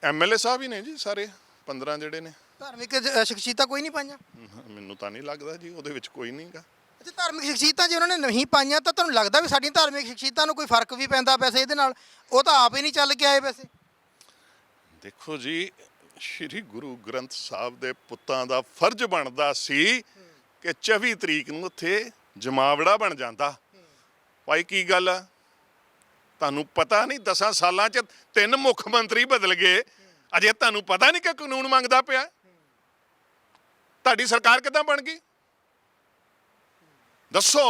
ਐਮਐਲਏ ਸਾਹਿਬ ਹੀ ਨੇ ਜੀ ਸਾਰੇ 15 ਜਿਹੜੇ ਨੇ। ਧਾਰਮਿਕ ਜ- ਸ਼ਖਸੀਅਤਾਂ ਕੋਈ ਨਹੀਂ ਪਾਈਆਂ? ਮੈਨੂੰ ਤਾਂ ਨਹੀਂ ਲੱਗਦਾ ਜੀ ਉਹਦੇ ਵਿੱਚ ਕੋਈ ਨਹੀਂਗਾ ਅੱਛਾ ਧਾਰਮਿਕ ਸ਼ਖਸੀਅਤਾਂ ਜੇ ਉਹਨਾਂ ਨੇ ਨਹੀਂ ਪਾਈਆਂ ਤਾਂ ਤੁਹਾਨੂੰ ਲੱਗਦਾ ਵੀ ਸਾਡੀਆਂ ਧਾਰਮਿਕ ਸ਼ਖਸੀਅਤਾਂ ਨੂੰ ਕੋਈ ਫ਼ਰਕ ਵੀ ਪੈਂਦਾ ਵੈਸੇ ਇਹਦੇ ਨਾਲ? ਉਹ ਤਾਂ ਆਪ ਹੀ ਨਹੀਂ ਚੱਲ ਕੇ ਆਏ ਵੈਸੇ ਦੇਖੋ ਜੀ, ਸ੍ਰੀ ਗੁਰੂ ਗ੍ਰੰਥ ਸਾਹਿਬ ਦੇ ਪੁੱਤਾਂ ਦਾ ਫਰਜ਼ ਬਣਦਾ ਸੀ ਕਿ 24 ਤਰੀਕ ਨੂੰ ਉੱਥੇ ਜਮਾਵੜਾ ਬਣ ਜਾਂਦਾ। ਭਾਈ ਕੀ ਗੱਲ ਆ? ਤੁਹਾਨੂੰ ਪਤਾ ਨਹੀਂ 10 ਸਾਲਾਂ 'ਚ ਤਿੰਨ ਮੁੱਖ ਮੰਤਰੀ ਬਦਲ ਗਏ। ਅਜੇ ਤੁਹਾਨੂੰ ਪਤਾ ਨਹੀਂ ਕਿ ਕਾਨੂੰਨ ਮੰਗਦਾ ਪਿਆ। ਤੁਹਾਡੀ ਸਰਕਾਰ ਕਿੱਦਾਂ ਬਣ ਗਈ? ਦੱਸੋ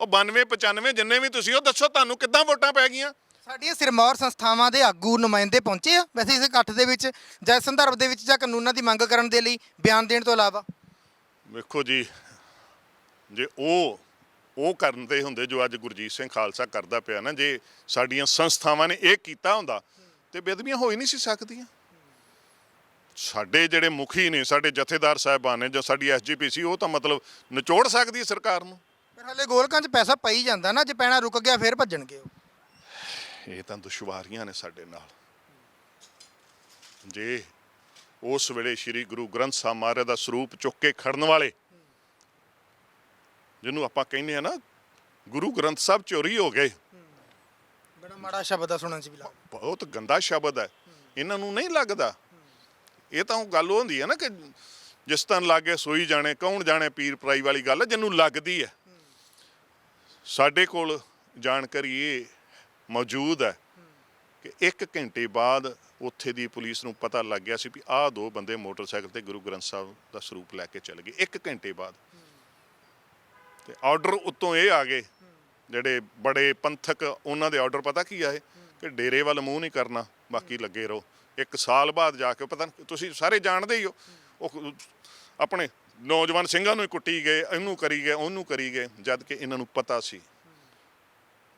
ਉਹ 92 95 ਜਿੰਨੇ ਵੀ ਤੁਸੀਂ ਉਹ ਦੱਸੋ ਤੁਹਾਨੂੰ ਕਿੱਦਾਂ ਵੋਟਾਂ ਪੈ ਗਈਆਂ? ਸਾਡੀਆਂ ਸਿਰਮੌਰ ਸੰਸਥਾਵਾਂ ਦੇ ਆਗੂ ਨੁਮਾਇੰਦੇ ਪਹੁੰਚੇ ਆ ਵੈਸੇ ਇਸ ਇਕੱਠ ਦੇ ਵਿੱਚ ਜਾਂ ਇਸ ਸੰਦਰਭ ਦੇ ਵਿੱਚ ਜਾਂ ਕਾਨੂੰਨਾਂ ਦੀ ਮੰਗ ਕਰਨ ਦੇ ਲਈ ਬਿਆਨ ਦੇਣ ਤੋਂ ਇਲਾਵਾ। ਵੇਖੋ ਜੀ ਜੇ ਉਹ ਉਹ ਕਰਦੇ ਹੁੰਦੇ ਜੋ ਅੱਜ ਗੁਰਜੀਤ ਸਿੰਘ ਖਾਲਸਾ ਕਰਦਾ ਪਿਆ ਨਾ ਜੇ ਸਾਡੀਆਂ ਸੰਸਥਾਵਾਂ ਨੇ ਇਹ ਕੀਤਾ ਹੁੰਦਾ ਤੇ ਬੇਦਬੀਆਂ ਹੋ ਹੀ ਨਹੀਂ ਸੀ ਸਕਦੀਆਂ। ਸਾਡੇ ਜਿਹੜੇ ਮੁਖੀ ਨੇ ਸਾਡੇ ਜਥੇਦਾਰ ਸਾਹਿਬਾਨ ਨੇ ਜੋ ਸਾਡੀ ਐਸਜੀਪੀਸੀ ਉਹ ਤਾਂ ਮਤਲਬ ਨਿਚੋੜ ਸਕਦੀ ਹੈ ਸਰਕਾਰ ਨੂੰ? ਪਰ ਹਲੇ ਗੋਲਕਾਂ 'ਚ ਪੈਸਾ ਪਈ ਜਾਂਦਾ ਨਾ ਜੇ ਪੈਣਾ ਰੁਕ ਗਿਆ ਫਿਰ ਭੱਜਣਗੇ ਉਹ। ਇਹ ਤਾਂ ਦੁਸ਼ਵਾਰੀਆਂ ਨੇ ਸਾਡੇ ਨਾਲ। ਜੇ ਉਸ ਵੇਲੇ ਸ੍ਰੀ ਗੁਰੂ ਗ੍ਰੰਥ ਸਾਹਿਬ ਮਹਾਰਾਜ ਦਾ ਸਰੂਪ ਚੁੱਕ ਕੇ ਖੜਨ ਵਾਲੇ ਜਿਹਨੂੰ ਆਪਾਂ ਕਹਿੰਦੇ ਆ ਨਾ ਗੁਰੂ ਗ੍ਰੰਥ ਸਾਹਿਬ ਚੋਰੀ ਹੋ ਗਏ। ਬੜਾ ਮਾੜਾ ਸ਼ਬਦ ਆ ਸੁਣਨ 'ਚ ਵੀ ਲੱਗਦਾ। ਬਹੁਤ ਗੰਦਾ ਸ਼ਬਦ ਹੈ। ਇਹਨਾਂ ਨੂੰ ਨਹੀਂ ਲੱਗਦਾ ਇਹ ਤਾਂ ਉਹ ਗੱਲ ਹੁੰਦੀ ਹੈ ਨਾ ਕਿ ਜਿਸ ਤਨ ਲਾਗੇ ਸੋਈ ਜਾਣੇ, ਕੌਣ ਜਾਣੇ ਪੀਰ ਪਰਾਈ ਵਾਲੀ ਗੱਲ ਜਿਹਨੂੰ ਲੱਗਦੀ ਹੈ। ਸਾਡੇ ਕੋਲ ਜਾਣਕਾਰੀ ਇਹ ਮੌਜੂਦ ਹੈ ਕਿ 1 ਘੰਟੇ ਬਾਅਦ ਉੱਥੇ ਦੀ ਪੁਲਿਸ ਨੂੰ ਪਤਾ ਲੱਗ ਗਿਆ ਸੀ ਵੀ ਆਹ ਦੋ ਬੰਦੇ ਮੋਟਰਸਾਈਕਲ ਤੇ ਗੁਰੂ ਗ੍ਰੰਥ ਸਾਹਿਬ ਦਾ ਸਰੂਪ ਲੈ ਕੇ ਚਲੇ ਗਏ 1 ਘੰਟੇ ਬਾਅਦ। ਤੇ ਆਰਡਰ ਉੱਤੋਂ ਇਹ ਆ ਗਏ, ਜਿਹੜੇ ਬੜੇ ਪੰਥਕ ਉਹਨਾਂ ਦੇ ਆਰਡਰ ਪਤਾ ਕੀ ਆਏ ਕਿ ਡੇਰੇ ਵੱਲ ਮੂੰਹ ਨਹੀਂ ਕਰਨਾ, ਬਾਕੀ ਲੱਗੇ ਰਹੋ। ਇੱਕ ਸਾਲ ਬਾਅਦ ਜਾ ਕੇ ਪਤਾ ਤੁਸੀਂ ਸਾਰੇ ਜਾਣਦੇ ਹੀ ਹੋ। ਉਹ ਆਪਣੇ ਨੌਜਵਾਨ ਸਿੰਘਾਂ ਨੂੰ ਹੀ ਕੁੱਟੀ ਗਏ ਇਹਨੂੰ ਕਰੀ ਗਏ ਉਹਨੂੰ ਕਰੀ ਗਏ ਜਦ ਕਿ ਇਹਨਾਂ ਨੂੰ ਪਤਾ ਸੀ।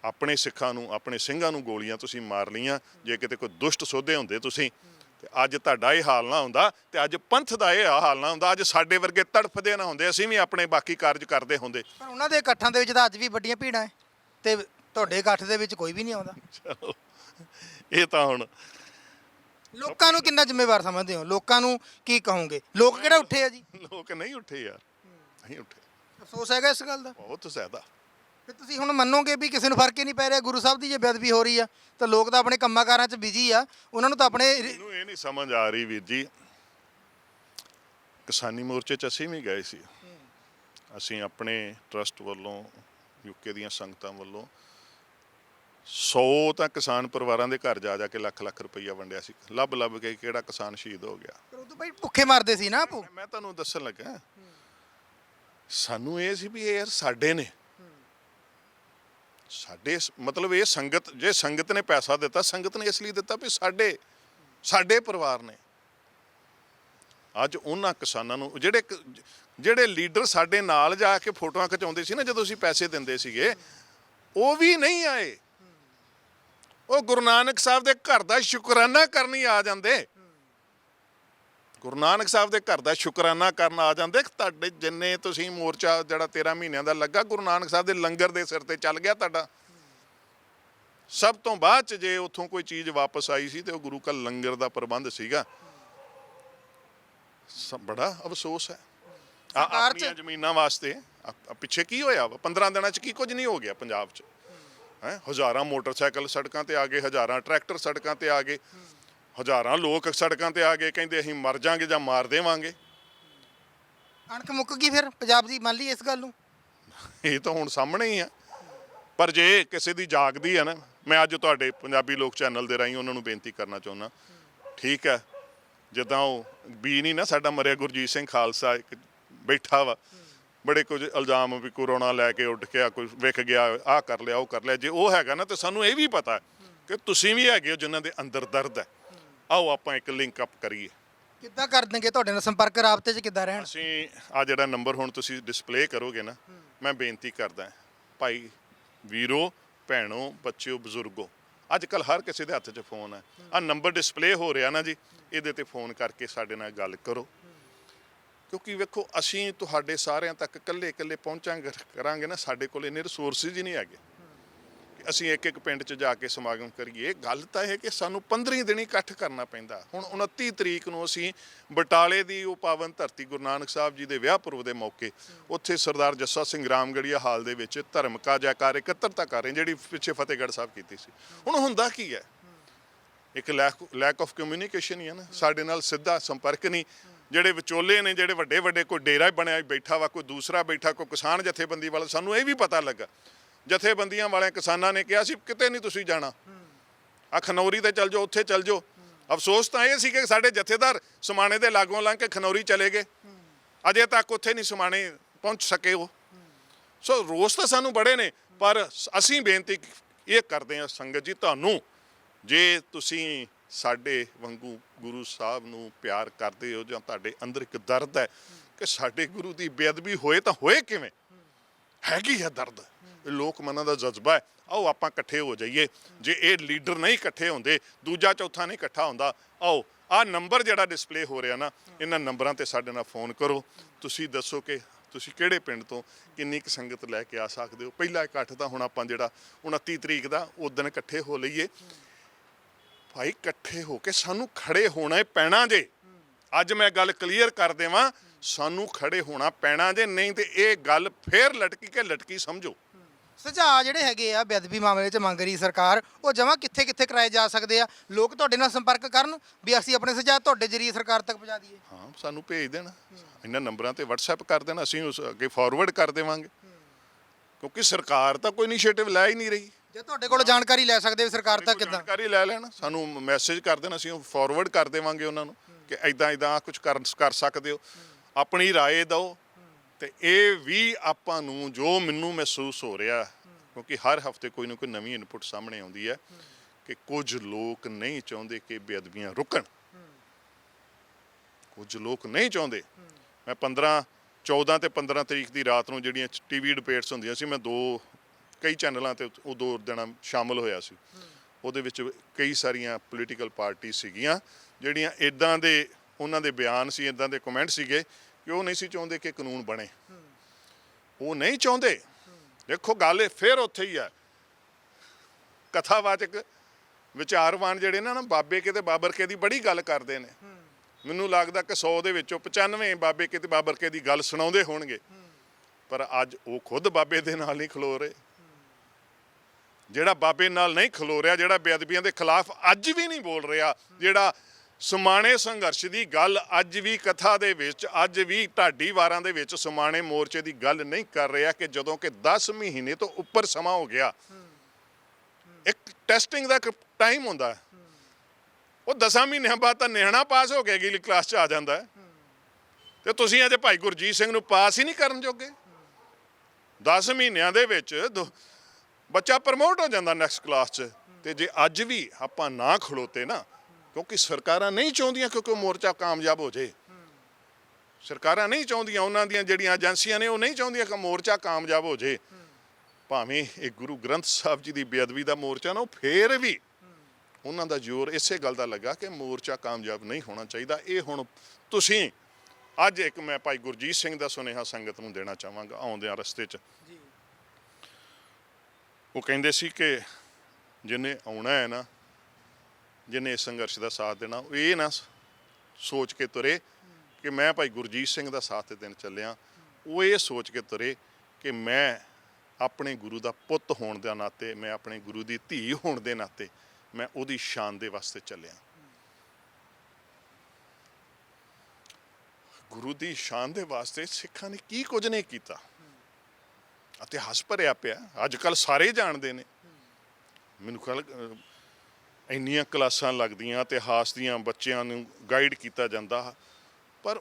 ਆਪਣੇ ਸਿੱਖਾਂ ਨੂੰ ਆਪਣੇ ਸਿੰਘਾਂ ਨੂੰ ਗੋਲੀਆਂ ਤੁਸੀਂ ਮਾਰ ਲਈਆਂ। ਜੇ ਕਿਤੇ ਕੋਈ ਦੁਸ਼ਟ ਸੋਧੇ ਹੁੰਦੇ ਤੁਸੀਂ ਤੇ ਅੱਜ ਤੁਹਾਡਾ ਇਹ ਹਾਲ ਨਾ ਹੁੰਦਾ ਤੇ ਅੱਜ ਪੰਥ ਦਾ ਇਹ ਹਾਲ ਨਾ ਹੁੰਦਾ ਅੱਜ ਸਾਡੇ ਵਰਗੇ ਤੜਫਦੇ ਨਾ ਹੁੰਦੇ ਅਸੀਂ ਵੀ ਆਪਣੇ ਬਾਕੀ ਕਾਰਜ ਕਰਦੇ ਹੁੰਦੇ। ਪਰ ਉਹਨਾਂ ਦੇ ਇਕੱਠਾਂ ਦੇ ਵਿੱਚ ਤਾਂ ਅੱਜ ਵੀ ਵੱਡੀਆਂ ਭੀੜਾਂ ਹੈ ਤੇ ਤੁਹਾਡੇ ਇਕੱਠ ਦੇ ਵਿੱਚ ਕੋਈ ਵੀ ਨਹੀਂ ਆਉਂਦਾ। ਚਲੋ ਇਹ ਤਾਂ ਹੁਣ ਲੋਕਾਂ ਨੂੰ ਕਿੰਨਾ ਜ਼ਿੰਮੇਵਾਰ ਸਮਝਦੇ ਹੋ? ਲੋਕਾਂ ਨੂੰ ਕੀ ਕਹੋਗੇ? ਲੋਕ ਕਿਹੜਾ ਉੱਠੇ ਆ ਜੀ? ਲੋਕ ਨਹੀਂ ਉੱਠੇ ਯਾਰ। ਨਹੀਂ ਉੱਠੇ। ਅਫਸੋਸ ਹੈਗਾ ਇਸ ਗੱਲ ਦਾ? ਬਹੁਤ ਜ਼ਿਆਦਾ। ਫਿਰ ਤੁਸੀਂ ਹੁਣ ਮੰਨੋਗੇ ਵੀ ਕਿਸੇ ਨੂੰ ਫ਼ਰਕ ਹੀ ਨਹੀਂ ਪੈ ਰਿਹਾ? ਗੁਰੂ ਸਾਹਿਬ ਦੀ ਜੇ ਬੇਅਦਬੀ ਹੋ ਰਹੀ ਆ ਤਾਂ ਲੋਕ ਤਾਂ ਆਪਣੇ ਕੰਮਾਂ ਕਾਰਾਂ 'ਚ ਬਿਜ਼ੀ ਆ। ਉਹਨਾਂ ਨੂੰ ਤਾਂ ਆਪਣੇ ਮੈਨੂੰ ਇਹ ਨਹੀਂ ਸਮਝ ਆ ਰਹੀ ਵੀਰ ਜੀ ਕਿਸਾਨੀ ਮੋਰਚੇ 'ਚ ਅਸੀਂ ਵੀ ਗਏ ਸੀ। ਅਸੀਂ ਆਪਣੇ ਟਰਸਟ ਵੱਲੋਂ ਯੂਕੇ ਦੀਆਂ ਸੰਗਤਾਂ ਵੱਲੋਂ 100 ਤਾਂ ਕਿਸਾਨ ਪਰਿਵਾਰਾਂ ਦੇ ਘਰ ਜਾ ਜਾ ਕੇ ਲੱਖ ਲੱਖ ਰੁਪਈਆ ਵੰਡਿਆ ਸੀ। ਲੱਭ ਲੱਭ ਕੇ ਕਿਹੜਾ ਕਿਸਾਨ ਸ਼ਹੀਦ ਹੋ ਗਿਆ। ਪਰ ਤਾਂ ਭਾਈ ਭੁੱਖੇ ਮਰਦੇ ਸੀ ਨਾ ਭੁੱਖ ਮੈਂ ਤੁਹਾਨੂੰ ਦੱਸਣ ਲੱਗਾ। ਸਾਨੂੰ ਇਹ ਸੀ ਵੀ ਇਹ ਯਾਰ ਸਾਡੇ ਨੇ। ਸਾਡੇ ਮਤਲਬ ਇਹ ਸੰਗਤ ਜੇ ਸੰਗਤ ਨੇ ਪੈਸਾ ਦਿੱਤਾ ਸੰਗਤ ਨੇ ਇਸ ਲਈ ਦਿੱਤਾ ਵੀ ਸਾਡੇ ਸਾਡੇ ਪਰਿਵਾਰ ਨੇ। ਅੱਜ ਉਹਨਾਂ ਕਿਸਾਨਾਂ ਨੂੰ ਜਿਹੜੇ ਜਿਹੜੇ ਲੀਡਰ ਸਾਡੇ ਨਾਲ ਜਾ ਕੇ ਫੋਟੋਆਂ ਖਿਚਾਉਂਦੇ ਸੀ ਨਾ ਜਦੋਂ ਅਸੀਂ ਪੈਸੇ ਦਿੰਦੇ ਸੀਗੇ ਉਹ ਵੀ ਨਹੀਂ ਆਏ। ਉਹ ਗੁਰੂ ਨਾਨਕ ਸਾਹਿਬ ਦੇ ਘਰ ਦਾ ਸ਼ੁਕਰਾਨਾ ਕਰਨੀ ਆ ਜਾਂਦੇ। ਗੁਰੂ ਨਾਨਕ ਸਾਹਿਬ ਦੇ ਘਰ ਦਾ ਸ਼ੁਕਰਾਨਾ ਕਰਨ ਆ ਜਾਂਦੇ। ਤੁਹਾਡੇ ਜਿੰਨੇ ਤੁਸੀਂ ਮੋਰਚਾ ਜਿਹੜਾ 13 ਮਹੀਨਿਆਂ ਦਾ ਲੱਗਾ ਗੁਰੂ ਨਾਨਕ ਸਾਹਿਬ ਦੇ ਲੰਗਰ ਦੇ ਸਿਰ ਤੇ ਚੱਲ ਗਿਆ ਤੁਹਾਡਾ। ਸਭ ਤੋਂ ਬਾਅਦ ਚ ਜੇ ਉੱਥੋਂ ਕੋਈ ਚੀਜ਼ ਵਾਪਸ ਆਈ ਸੀ ਤੇ ਉਹ ਗੁਰੂ ਕਾ ਲੰਗਰ ਦਾ ਪ੍ਰਬੰਧ ਸੀਗਾ। ਬੜਾ ਅਫਸੋਸ ਹੈ। ਆਪਣੀਆਂ ਜ਼ਮੀਨਾਂ ਵਾਸਤੇ ਪਿੱਛੇ ਕੀ ਹੋਇਆ ਵਾ? 15 ਦਿਨਾਂ ਚ ਕੀ ਕੁਝ ਨਹੀਂ ਹੋ ਗਿਆ ਪੰਜਾਬ ਚ? ਹੈ ਹਜ਼ਾਰਾਂ ਮੋਟਰਸਾਈਕਲ ਸੜਕਾਂ ਤੇ ਆ ਗਏ ਹਜ਼ਾਰਾਂ ਟਰੈਕਟਰ ਸੜਕਾਂ ਤੇ ਆ ਗਏ ਹਜ਼ਾਰਾਂ ਲੋਕ ਸੜਕਾਂ ਤੇ ਆ ਗਏ ਕਹਿੰਦੇ ਅਸੀਂ ਮਰ ਜਾਾਂਗੇ ਜਾਂ ਮਾਰ ਦੇਵਾਂਗੇ। ਅਣਖ ਮੁੱਕ ਗਈ ਫਿਰ ਪੰਜਾਬ ਦੀ ਮੰਨ ਲਈ ਇਸ ਗੱਲ ਨੂੰ? ਇਹ ਤਾਂ ਹੁਣ ਸਾਹਮਣੇ ਹੀ ਆ। ਪਰ ਜੇ ਕਿਸੇ ਦੀ ਜਾਗਦੀ ਹੈ ਨਾ ਮੈਂ ਅੱਜ ਤੁਹਾਡੇ ਪੰਜਾਬੀ ਲੋਕ ਚੈਨਲ ਦੇ ਰਾਹੀਂ ਉਹਨਾਂ ਨੂੰ ਬੇਨਤੀ ਕਰਨਾ ਚਾਹੁੰਦਾ। ਠੀਕ ਹੈ ਜਿੱਦਾਂ ਉਹ ਵੀ ਨਹੀਂ ਨਾ ਸਾਡਾ ਮਰਿਆ ਗੁਰਜੀਤ ਸਿੰਘ ਖਾਲਸਾ ਇੱਕ ਬੈਠਾ ਵਾ ਬੜੇ ਕੁਝ ਇਲਜ਼ਾਮ ਵੀ ਕੋਰੋਨਾ ਲੈ ਕੇ ਉੱਠ ਕੇ ਆ ਕੋਈ ਵਿਖ ਗਿਆ ਆਹ ਕਰ ਲਿਆ ਉਹ ਕਰ ਲਿਆ ਜੇ ਉਹ ਹੈਗਾ ਨਾ ਤੇ ਸਾਨੂੰ ਇਹ ਵੀ ਪਤਾ ਕਿ ਤੁਸੀਂ ਵੀ ਹੈਗੇ ਹੋ ਜਿਨ੍ਹਾਂ ਦੇ ਅੰਦਰ ਦਰਦ ਹੈ। ਆਓ ਆਪਾਂ ਇੱਕ ਲਿੰਕ ਅਪ ਕਰੀਏ। ਕਿੱਦਾਂ ਕਰ ਦੇਣਗੇ ਤੁਹਾਡੇ ਨਾਲ ਸੰਪਰਕ ਰਾਬਤੇ 'ਚ ਕਿੱਦਾਂ ਰਹਿਣ? ਅਸੀਂ ਆ ਜਿਹੜਾ ਨੰਬਰ ਹੁਣ ਤੁਸੀਂ ਡਿਸਪਲੇ ਕਰੋਗੇ ਨਾ ਮੈਂ ਬੇਨਤੀ ਕਰਦਾ ਭਾਈ ਵੀਰੋ ਭੈਣੋ ਬੱਚਿਓ ਬਜ਼ੁਰਗੋ ਅੱਜ ਕੱਲ ਹਰ ਕਿਸੇ ਦੇ ਹੱਥ 'ਚ ਫੋਨ ਹੈ। ਆ ਨੰਬਰ ਡਿਸਪਲੇ ਹੋ ਰਿਹਾ ਨਾ ਜੀ ਇਹਦੇ ਤੇ ਫੋਨ ਕਰਕੇ ਸਾਡੇ ਨਾਲ ਗੱਲ ਕਰੋ। ਕਿਉਂਕਿ ਵੇਖੋ, ਅਸੀਂ ਤੁਹਾਡੇ ਸਾਰਿਆਂ ਤੱਕ ਇਕੱਲੇ ਇਕੱਲੇ ਪਹੁੰਚਾਂਗੇ, ਕਰਾਂਗੇ ਨਾ, ਸਾਡੇ ਕੋਲ ਇੰਨੇ ਰਿਸੋਰਸਿਸ ਹੀ ਨਹੀਂ ਹੈਗੇ। ਅਸੀਂ ਇੱਕ ਇੱਕ ਪਿੰਡ 'ਚ ਜਾ ਕੇ ਸਮਾਗਮ ਕਰੀਏ। ਗੱਲ ਤਾਂ ਇਹ ਕਿ ਸਾਨੂੰ 15 ਦਿਨ ਇਕੱਠ ਕਰਨਾ ਪੈਂਦਾ। ਹੁਣ 29 ਤਰੀਕ ਨੂੰ ਅਸੀਂ ਬਟਾਲੇ ਦੀ ਉਹ ਪਾਵਨ ਧਰਤੀ, ਗੁਰੂ ਨਾਨਕ ਸਾਹਿਬ ਜੀ ਦੇ ਵਿਆਹ ਪੁਰਬ ਦੇ ਮੌਕੇ, ਉੱਥੇ ਸਰਦਾਰ ਜੱਸਾ ਸਿੰਘ ਰਾਮਗੜੀਆ ਹਾਲ ਦੇ ਵਿੱਚ ਧਰਮ ਕਾ ਜੈਕਾਰ ਇਕੱਤਰਤਾ ਕਰ ਰਹੇ, ਜਿਹੜੀ ਪਿੱਛੇ ਫਤਿਹਗੜ੍ਹ ਸਾਹਿਬ ਕੀਤੀ ਸੀ। ਹੁਣ ਹੁੰਦਾ ਕੀ ਹੈ? ਇੱਕ ਲੈਕ ਆਫ ਕਮਿਊਨੀਕੇਸ਼ਨ ਹੀ ਹੈ ਨਾ। ਸਾਡੇ ਨਾਲ ਸਿੱਧਾ ਸੰਪਰਕ ਨਹੀਂ। ਜਿਹੜੇ ਵਿਚੋਲੇ ਨੇ, ਜਿਹੜੇ ਵੱਡੇ ਵੱਡੇ, ਕੋਈ ਡੇਰਾ ਬਣਿਆ, ਬੈਠਾ ਵਾ, ਕੋਈ ਦੂਸਰਾ ਬੈਠਾ, ਕੋਈ ਕਿਸਾਨ ਜਥੇਬੰਦੀ ਵਾਲਾ, ਸਾਨੂੰ ਇਹ ਵੀ ਪਤਾ ਲੱਗਾ। ਜਥੇਬੰਦੀਆਂ ਵਾਲਿਆਂ ਕਿਸਾਨਾਂ ਨੇ ਕਿਹਾ ਸੀ, ਕਿਤੇ ਨਹੀਂ ਤੁਸੀਂ ਜਾਣਾ। ਆ ਖਨੌਰੀ ਤੇ ਚੱਲ ਜਾਓ, ਉੱਥੇ ਚੱਲ ਜਾਓ। ਅਫਸੋਸ ਤਾਂ ਇਹ ਸੀ ਕਿ ਸਾਡੇ ਜਥੇਦਾਰ ਸਮਾਣੇ ਦੇ ਲਾਗੋਂ ਲੰਘ ਕੇ ਖਨੌਰੀ ਚਲੇ ਗਏ। ਅਜੇ ਤੱਕ ਉੱਥੇ ਨਹੀਂ ਸਮਾਣੇ ਪਹੁੰਚ ਸਕੇ ਉਹ। ਸੋ ਰੋਸ ਤਾਂ ਸਾਨੂੰ ਬੜੇ ਨੇ, ਪਰ ਅਸੀਂ ਬੇਨਤੀ ਇਹ ਕਰਦੇ ਹਾਂ, ਸੰਗਤ ਜੀ, ਤੁਹਾਨੂੰ, ਜੇ ਤੁਸੀਂ ਸਾਡੇ ਵਾਂਗੂ ਗੁਰੂ ਸਾਹਿਬ ਨੂੰ ਪਿਆਰ ਕਰਦੇ ਹੋ ਜਾਂ ਤੁਹਾਡੇ ਅੰਦਰ ਇੱਕ ਦਰਦ ਹੈ ਕਿ ਸਾਡੇ ਗੁਰੂ ਦੀ ਬੇਅਦਬੀ ਹੋਏ ਤਾਂ ਹੋਏ ਕਿਵੇਂ? ਹੈਗੀ ਹੈ ਦਰਦ। ਲੋਕ ਮਨਾਂ ਦਾ ਜਜ਼ਬਾ ਹੈ। ਆਓ ਆਪਾਂ ਇਕੱਠੇ ਹੋ ਜਾਈਏ। ਜੇ ਇਹ ਲੀਡਰ ਨਹੀਂ ਇਕੱਠੇ ਹੁੰਦੇ, ਦੂਜਾ ਚੌਥਾ ਨਹੀਂ ਇਕੱਠਾ ਹੁੰਦਾ, ਆਓ, ਆਹ ਨੰਬਰ ਜਿਹੜਾ ਡਿਸਪਲੇ ਹੋ ਰਿਹਾ ਨਾ, ਇਹਨਾਂ ਨੰਬਰਾਂ ਤੇ ਸਾਡੇ ਨਾਲ ਫੋਨ ਕਰੋ। ਤੁਸੀਂ ਦੱਸੋ ਕਿ ਤੁਸੀਂ ਕਿਹੜੇ ਪਿੰਡ ਤੋਂ, ਕਿੰਨੀ ਕੁ ਸੰਗਤ ਲੈ ਕੇ ਆ ਸਕਦੇ ਹੋ? ਪਹਿਲਾ ਇਕੱਠ ਤਾਂ ਹੁਣ ਆਪਾਂ ਜਿਹੜਾ 29 ਤਰੀਕ ਦਾ ਉਸ ਦਿਨ ਇਕੱਠੇ ਹੋ ਲਈਏ। ਭਾਈ ਇਕੱਠੇ ਹੋ ਕੇ ਸਾਨੂੰ ਖੜੇ ਹੋਣਾ ਹੀ ਪੈਣਾ ਜੇ। ਅੱਜ ਮੈਂ ਗੱਲ ਕਲੀਅਰ ਕਰ ਦੇਵਾਂ ਸਾਨੂੰ ਖੜੇ ਹੋਣਾ ਪੈਣਾ ਜੇ ਨਹੀਂ ਤੇ ਇਹ ਗੱਲ ਫੇਰ ਲਟਕੀ ਕੇ ਲਟਕੀ ਸਮਝੋ। ਸੁਝਾਅ ਜਿਹੜੇ ਹੈਗੇ ਆ ਬੇਅਦਬੀ ਮਾਮਲੇ 'ਚ ਮੰਗ ਰਹੀ ਸਰਕਾਰ ਉਹ ਜਮਾ ਕਿੱਥੇ ਕਿੱਥੇ ਕਰਾਏ ਜਾ ਸਕਦੇ ਆ? ਲੋਕ ਤੁਹਾਡੇ ਨਾਲ ਸੰਪਰਕ ਕਰਨ ਵੀ ਅਸੀਂ ਆਪਣੇ ਸੁਝਾਅ ਤੁਹਾਡੇ ਜਰੀਏ ਸਰਕਾਰ ਤੱਕ ਪਹੁੰਚਾ ਦਈਏ। ਹਾਂ ਸਾਨੂੰ ਭੇਜ ਦੇਣ। ਇਹਨਾਂ ਨੰਬਰਾਂ ਤੇ WhatsApp ਕਰ ਦੇਣ ਅਸੀਂ ਉਸ ਅੱਗੇ ਫਾਰਵਰਡ ਕਰ ਦੇਵਾਂਗੇ। ਕਿਉਂਕਿ ਸਰਕਾਰ ਤਾਂ ਕੋਈ ਇਨੀਸ਼ੀਏਟਿਵ ਲੈ ਹੀ ਨਹੀਂ ਰਹੀ। ਜੇ ਤੁਹਾਡੇ ਕੋਲ ਜਾਣਕਾਰੀ ਲੈ ਸਕਦੇ ਵੀ ਸਰਕਾਰ ਤੱਕ ਕਿੱਦਾਂ ਜਾਣਕਾਰੀ ਲੈ ਲੈਣ ਸਾਨੂੰ ਮੈਸੇਜ ਕਰ ਦੇਣ ਅਸੀਂ ਫਾਰਵਰਡ ਕਰ ਦੇਵਾਂਗੇ ਉਹਨਾਂ ਨੂੰ ਕਿ ਐਦਾਂ ਐਦਾਂ ਕੁਝ ਕਰ ਕਰ ਸਕਦੇ ਹੋ ਆਪਣੀ رائے ਦਿਓ ਤੇ ਇਹ ਵੀ ਆਪਾਂ ਨੂੰ ਜੋ ਮੈਨੂੰ ਮਹਿਸੂਸ ਹੋ ਰਿਹਾ ਕਿਉਂਕਿ ਹਰ ਹਫਤੇ ਕੋਈ ਨਾ ਕੋਈ ਨਵੀਂ ਇਨਪੁਟ ਸਾਹਮਣੇ ਆਉਂਦੀ ਹੈ ਕਿ ਕੁਝ ਲੋਕ ਨਹੀਂ ਚਾਹੁੰਦੇ ਕਿ ਬੇਅਦਬੀਆਂ ਰੁਕਣ ਕੁਝ ਲੋਕ ਨਹੀਂ ਚਾਹੁੰਦੇ ਮੈਂ 15 14 ਤੇ 15 ਤਰੀਕ ਦੀ ਰਾਤ ਨੂੰ ਜਿਹੜੀਆਂ ਟੀਵੀ ਡਿਬੇਟਸ ਹੁੰਦੀਆਂ ਸੀ ਮੈਂ ਦੋ ਕਈ ਚੈਨਲਾਂ ਤੇ ਉਹ ਦੋ ਦਿਨਾਂ ਸ਼ਾਮਲ ਹੋਇਆ ਸੀ। ਉਹਦੇ ਵਿੱਚ ਕਈ ਸਾਰੀਆਂ ਪੋਲੀਟੀਕਲ ਪਾਰਟੀ ਸੀਗੀਆਂ, ਜਿਹੜੀਆਂ ਇਦਾਂ ਦੇ ਉਹਨਾਂ ਦੇ ਬਿਆਨ ਸੀ ਇਦਾਂ ਦੇ ਕਮੈਂਟ ਸੀਗੇ ਕਿ ਉਹ ਨਹੀਂ ਸੀ ਚਾਹੁੰਦੇ ਕਿ ਕਾਨੂੰਨ ਬਣੇ। ਉਹ ਨਹੀਂ ਚਾਹੁੰਦੇ। ਦੇਖੋ ਗੱਲ ਇਹ ਫੇਰ ਉੱਥੇ ਹੀ ਆ। ਕਥਾਵਾਚਕ ਵਿਚਾਰਵਾਨ ਜਿਹੜੇ ਨਾ ਨਾ ਬਾਬੇ ਕੇ ਤੇ ਬਾਬਰਕੇ ਦੀ ਬੜੀ ਗੱਲ ਕਰਦੇ ਨੇ। ਮੈਨੂੰ ਲੱਗਦਾ ਕਿ 100 ਦੇ ਵਿੱਚੋਂ 95 ਬਾਬੇ ਕੇ ਤੇ ਬਾਬਰਕੇ ਦੀ ਗੱਲ ਸੁਣਾਉਂਦੇ ਹੋਣਗੇ। ਪਰ ਅੱਜ ਉਹ ਖੁਦ ਬਾਬੇ ਦੇ ਨਾਲ ਨਹੀਂ ਖਲੋ ਰਹੇ। ਜਿਹੜਾ ਬਾਬੇ ਨਾਲ ਨਹੀਂ ਖਲੋ ਰਿਹਾ, ਜਿਹੜਾ ਬੇਅਦਬੀਆਂ ਦੇ ਖਿਲਾਫ ਅੱਜ ਵੀ ਨਹੀਂ ਬੋਲ ਰਿਹਾ, ਜਿਹੜਾ ਸਮਾਣੇ ਸੰਘਰਸ਼ ਦੀ ਗੱਲ ਅੱਜ ਵੀ ਕਥਾ ਦੇ ਵਿੱਚ, ਅੱਜ ਵੀ ਢਾਡੀ ਵਾਰਾਂ ਦੇ ਵਿੱਚ ਸਮਾਣੇ ਮੋਰਚੇ ਦੀ ਗੱਲ ਨਹੀਂ ਕਰ ਰਿਹਾ ਕਿ ਜਦੋਂ ਕਿ 10 ਮਹੀਨੇ ਤੋਂ ਉੱਪਰ ਸਮਾਂ ਹੋ ਗਿਆ। ਇੱਕ ਟੈਸਟਿੰਗ ਦਾ ਟਾਈਮ ਹੁੰਦਾ ਉਹ 10 ਮਹੀਨਿਆਂ ਬਾਅਦ ਤਾਂ ਨਿਆਣਾ ਪਾਸ ਹੋ ਕੇ ਅਗਲੀ ਕਲਾਸ 'ਚ ਆ ਜਾਂਦਾ ਤੇ ਤੁਸੀਂ ਅਜੇ ਭਾਈ ਗੁਰਜੀਤ ਸਿੰਘ ਨੂੰ ਪਾਸ ਹੀ ਨਹੀਂ ਕਰਨ ਜੋਗੇ। 10 ਮਹੀਨਿਆਂ ਦੇ ਵਿੱਚ ਦੋ- ਬੱਚਾ ਪ੍ਰਮੋਟ ਹੋ ਜਾਂਦਾ ਨੈਕਸਟ ਕਲਾਸ 'ਚ। ਤੇ ਜੇ ਅੱਜ ਵੀ ਆਪਾਂ ਨਾ ਖਲੋਤੇ ਨਾ, ਕਿਉਂਕਿ ਸਰਕਾਰਾਂ ਨਹੀਂ ਚਾਹੁੰਦੀਆਂ ਕਿਉਂਕਿ ਮੋਰਚਾ ਕਾਮਯਾਬ ਹੋ ਜੇ। ਸਰਕਾਰਾਂ ਨਹੀਂ ਚਾਹੁੰਦੀਆਂ, ਉਹਨਾਂ ਦੀਆਂ ਜਿਹੜੀਆਂ ਏਜੰਸੀਆਂ ਨੇ ਉਹ ਨਹੀਂ ਚਾਹੁੰਦੀਆਂ ਕਿ ਮੋਰਚਾ ਕਾਮਯਾਬ ਹੋ ਜੇ। ਭਾਵੇਂ ਇਹ ਗੁਰੂ ਗ੍ਰੰਥ ਸਾਹਿਬ ਜੀ ਦੀ ਬੇਅਦਬੀ ਦਾ ਮੋਰਚਾ ਨਾ ਉਹ ਫੇਰ ਵੀ ਉਹਨਾਂ ਦਾ ਜ਼ੋਰ ਇਸੇ ਗੱਲ ਦਾ ਲੱਗਾ ਕਿ ਮੋਰਚਾ ਕਾਮਯਾਬ ਨਹੀਂ ਹੋਣਾ ਚਾਹੀਦਾ। ਇਹ ਹੁਣ ਤੁਸੀਂ ਅੱਜ ਇੱਕ ਮੈਂ ਭਾਈ ਗੁਰਜੀਤ ਸਿੰਘ ਦਾ ਸੁਨੇਹਾ ਸੰਗਤ ਨੂੰ ਦੇਣਾ ਚਾਹਾਂਗਾ ਆਉਂਦਿਆਂ ਰਸਤੇ 'ਚ। ਉਹ ਕਹਿੰਦੇ ਸੀ ਕਿ ਜਿਹਨੇ ਆਉਣਾ ਹੈ ਨਾ, ਜਿਹਨੇ ਇਸ ਸੰਘਰਸ਼ ਦਾ ਸਾਥ ਦੇਣਾ, ਉਹ ਇਹ ਨਾ ਸੋਚ ਕੇ ਤੁਰੇ ਕਿ ਮੈਂ ਭਾਈ ਗੁਰਜੀਤ ਸਿੰਘ ਦਾ ਸਾਥ ਦੇਣ ਚੱਲਿਆ। ਉਹ ਇਹ ਸੋਚ ਕੇ ਤੁਰੇ ਕਿ ਮੈਂ ਆਪਣੇ ਗੁਰੂ ਦਾ ਪੁੱਤ ਹੋਣ ਦੇ ਨਾਤੇ, ਮੈਂ ਆਪਣੇ ਗੁਰੂ ਦੀ ਧੀ ਹੋਣ ਦੇ ਨਾਤੇ ਮੈਂ ਉਹਦੀ ਸ਼ਾਨ ਦੇ ਵਾਸਤੇ ਚੱਲਿਆ। ਗੁਰੂ ਦੀ ਸ਼ਾਨ ਦੇ ਵਾਸਤੇ ਸਿੱਖਾਂ ਨੇ ਕੀ ਕੁਝ ਨਹੀਂ ਕੀਤਾ। ਇਤਿਹਾਸ ਭਰਿਆ ਪਿਆ। ਅੱਜ ਕੱਲ ਸਾਰੇ ਜਾਣਦੇ ਨੇ। ਮੈਨੂੰ ਕੱਲ ਇੰਨੀਆਂ ਕਲਾਸਾਂ ਲੱਗਦੀਆਂ, ਇਤਿਹਾਸ ਦੀਆਂ ਬੱਚਿਆਂ ਨੂੰ ਗਾਈਡ ਕੀਤਾ ਜਾਂਦਾ। ਪਰ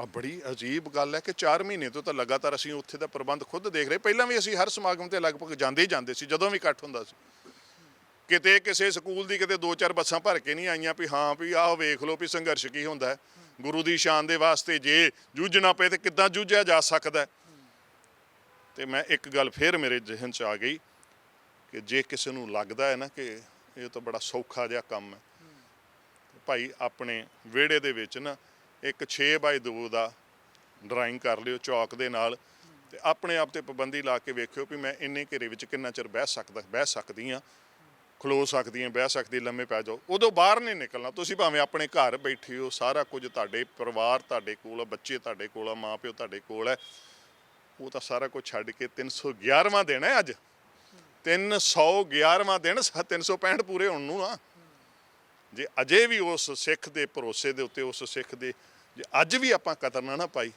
ਆ ਬੜੀ ਅਜੀਬ ਗੱਲ ਹੈ ਕਿ 4 ਮਹੀਨੇ ਤੋਂ ਤਾਂ ਲਗਾਤਾਰ ਅਸੀਂ ਉੱਥੇ ਦਾ ਪ੍ਰਬੰਧ ਖੁਦ ਦੇਖ ਰਹੇ। ਪਹਿਲਾਂ ਵੀ ਅਸੀਂ ਹਰ ਸਮਾਗਮ ਤੇ ਲਗਭਗ ਜਾਂਦੇ ਹੀ ਜਾਂਦੇ ਸੀ, ਜਦੋਂ ਵੀ ਇਕੱਠ ਹੁੰਦਾ ਸੀ। ਕਿਤੇ ਕਿਸੇ ਸਕੂਲ ਦੀ ਕਿਤੇ ਦੋ ਚਾਰ ਬੱਸਾਂ ਭਰ ਕੇ ਨਹੀਂ ਆਈਆਂ ਵੀ ਹਾਂ ਵੀ ਆਹ ਵੇਖ ਲਓ ਵੀ ਸੰਘਰਸ਼ ਕੀ ਹੁੰਦਾ ਗੁਰੂ ਦੀ ਸ਼ਾਨ ਦੇ ਵਾਸਤੇ ਜੇ ਜੂਝਣਾ ਪਏ ਤੇ ਕਿੱਦਾਂ ਜੂਝਿਆ ਜਾ ਸਕਦਾ ਤੇ ਮੈਂ ਇੱਕ ਗੱਲ ਫੇਰ ਮੇਰੇ ਜ਼ਿਹਨ 'ਚ ਆ ਗਈ ਕਿ ਜੇ ਕਿਸੇ ਨੂੰ ਲੱਗਦਾ ਹੈ ਨਾ ਕਿ ਇਹ ਤਾਂ ਬੜਾ ਸੌਖਾ ਜਿਹਾ ਕੰਮ ਹੈ। ਭਾਈ ਆਪਣੇ ਵਿਹੜੇ ਦੇ ਵਿੱਚ ਨਾ ਇੱਕ 6x2 ਦਾ ਡਰਾਇੰਗ ਕਰ ਲਿਓ ਚੌਕ ਦੇ ਨਾਲ ਤੇ ਆਪਣੇ ਆਪ ਤੇ ਪਾਬੰਦੀ ਲਾ ਕੇ ਵੇਖਿਓ ਵੀ ਮੈਂ ਇੰਨੇ ਘੇਰੇ ਵਿੱਚ ਕਿੰਨਾ ਚਿਰ ਬਹਿ ਸਕਦਾ, ਬਹਿ ਸਕਦੀ ਆ ਖਲੋ ਸਕਦੀ ਆ ਬਹਿ ਸਕਦੀ ਲੰਮੇ ਪੈ ਜਾਓ। ਉਦੋਂ ਬਾਹਰ ਨਹੀਂ ਨਿਕਲਣਾ। ਤੁਸੀਂ ਭਾਵੇਂ ਆਪਣੇ ਘਰ ਬੈਠੇ ਹੋ, ਸਾਰਾ ਕੁਝ ਤੁਹਾਡੇ ਪਰਿਵਾਰ ਤੁਹਾਡੇ ਕੋਲ ਆ, ਬੱਚੇ ਤੁਹਾਡੇ ਕੋਲ ਆ ਮਾਂ ਪਿਓ ਤੁਹਾਡੇ ਕੋਲ ਹੈ। ਉਹ ਤਾਂ ਸਾਰਾ ਕੁਝ ਛੱਡ ਕੇ 311ਵਾਂ ਦਿਨ ਹੈ ਅੱਜ। 311ਵਾਂ ਦਿਨ ਸ- 365 ਪੂਰੇ ਹੋਣ ਨੂੰ ਆ। ਜੇ ਅਜੇ ਵੀ ਉਸ ਸਿੱਖ ਦੇ ਭਰੋਸੇ ਦੇ ਉੱਤੇ, ਉਸ ਸਿੱਖ ਦੇ ਜੇ ਅੱਜ ਵੀ ਆਪਾਂ ਕਦਰ ਨਾ ਨਾ ਪਾਈ,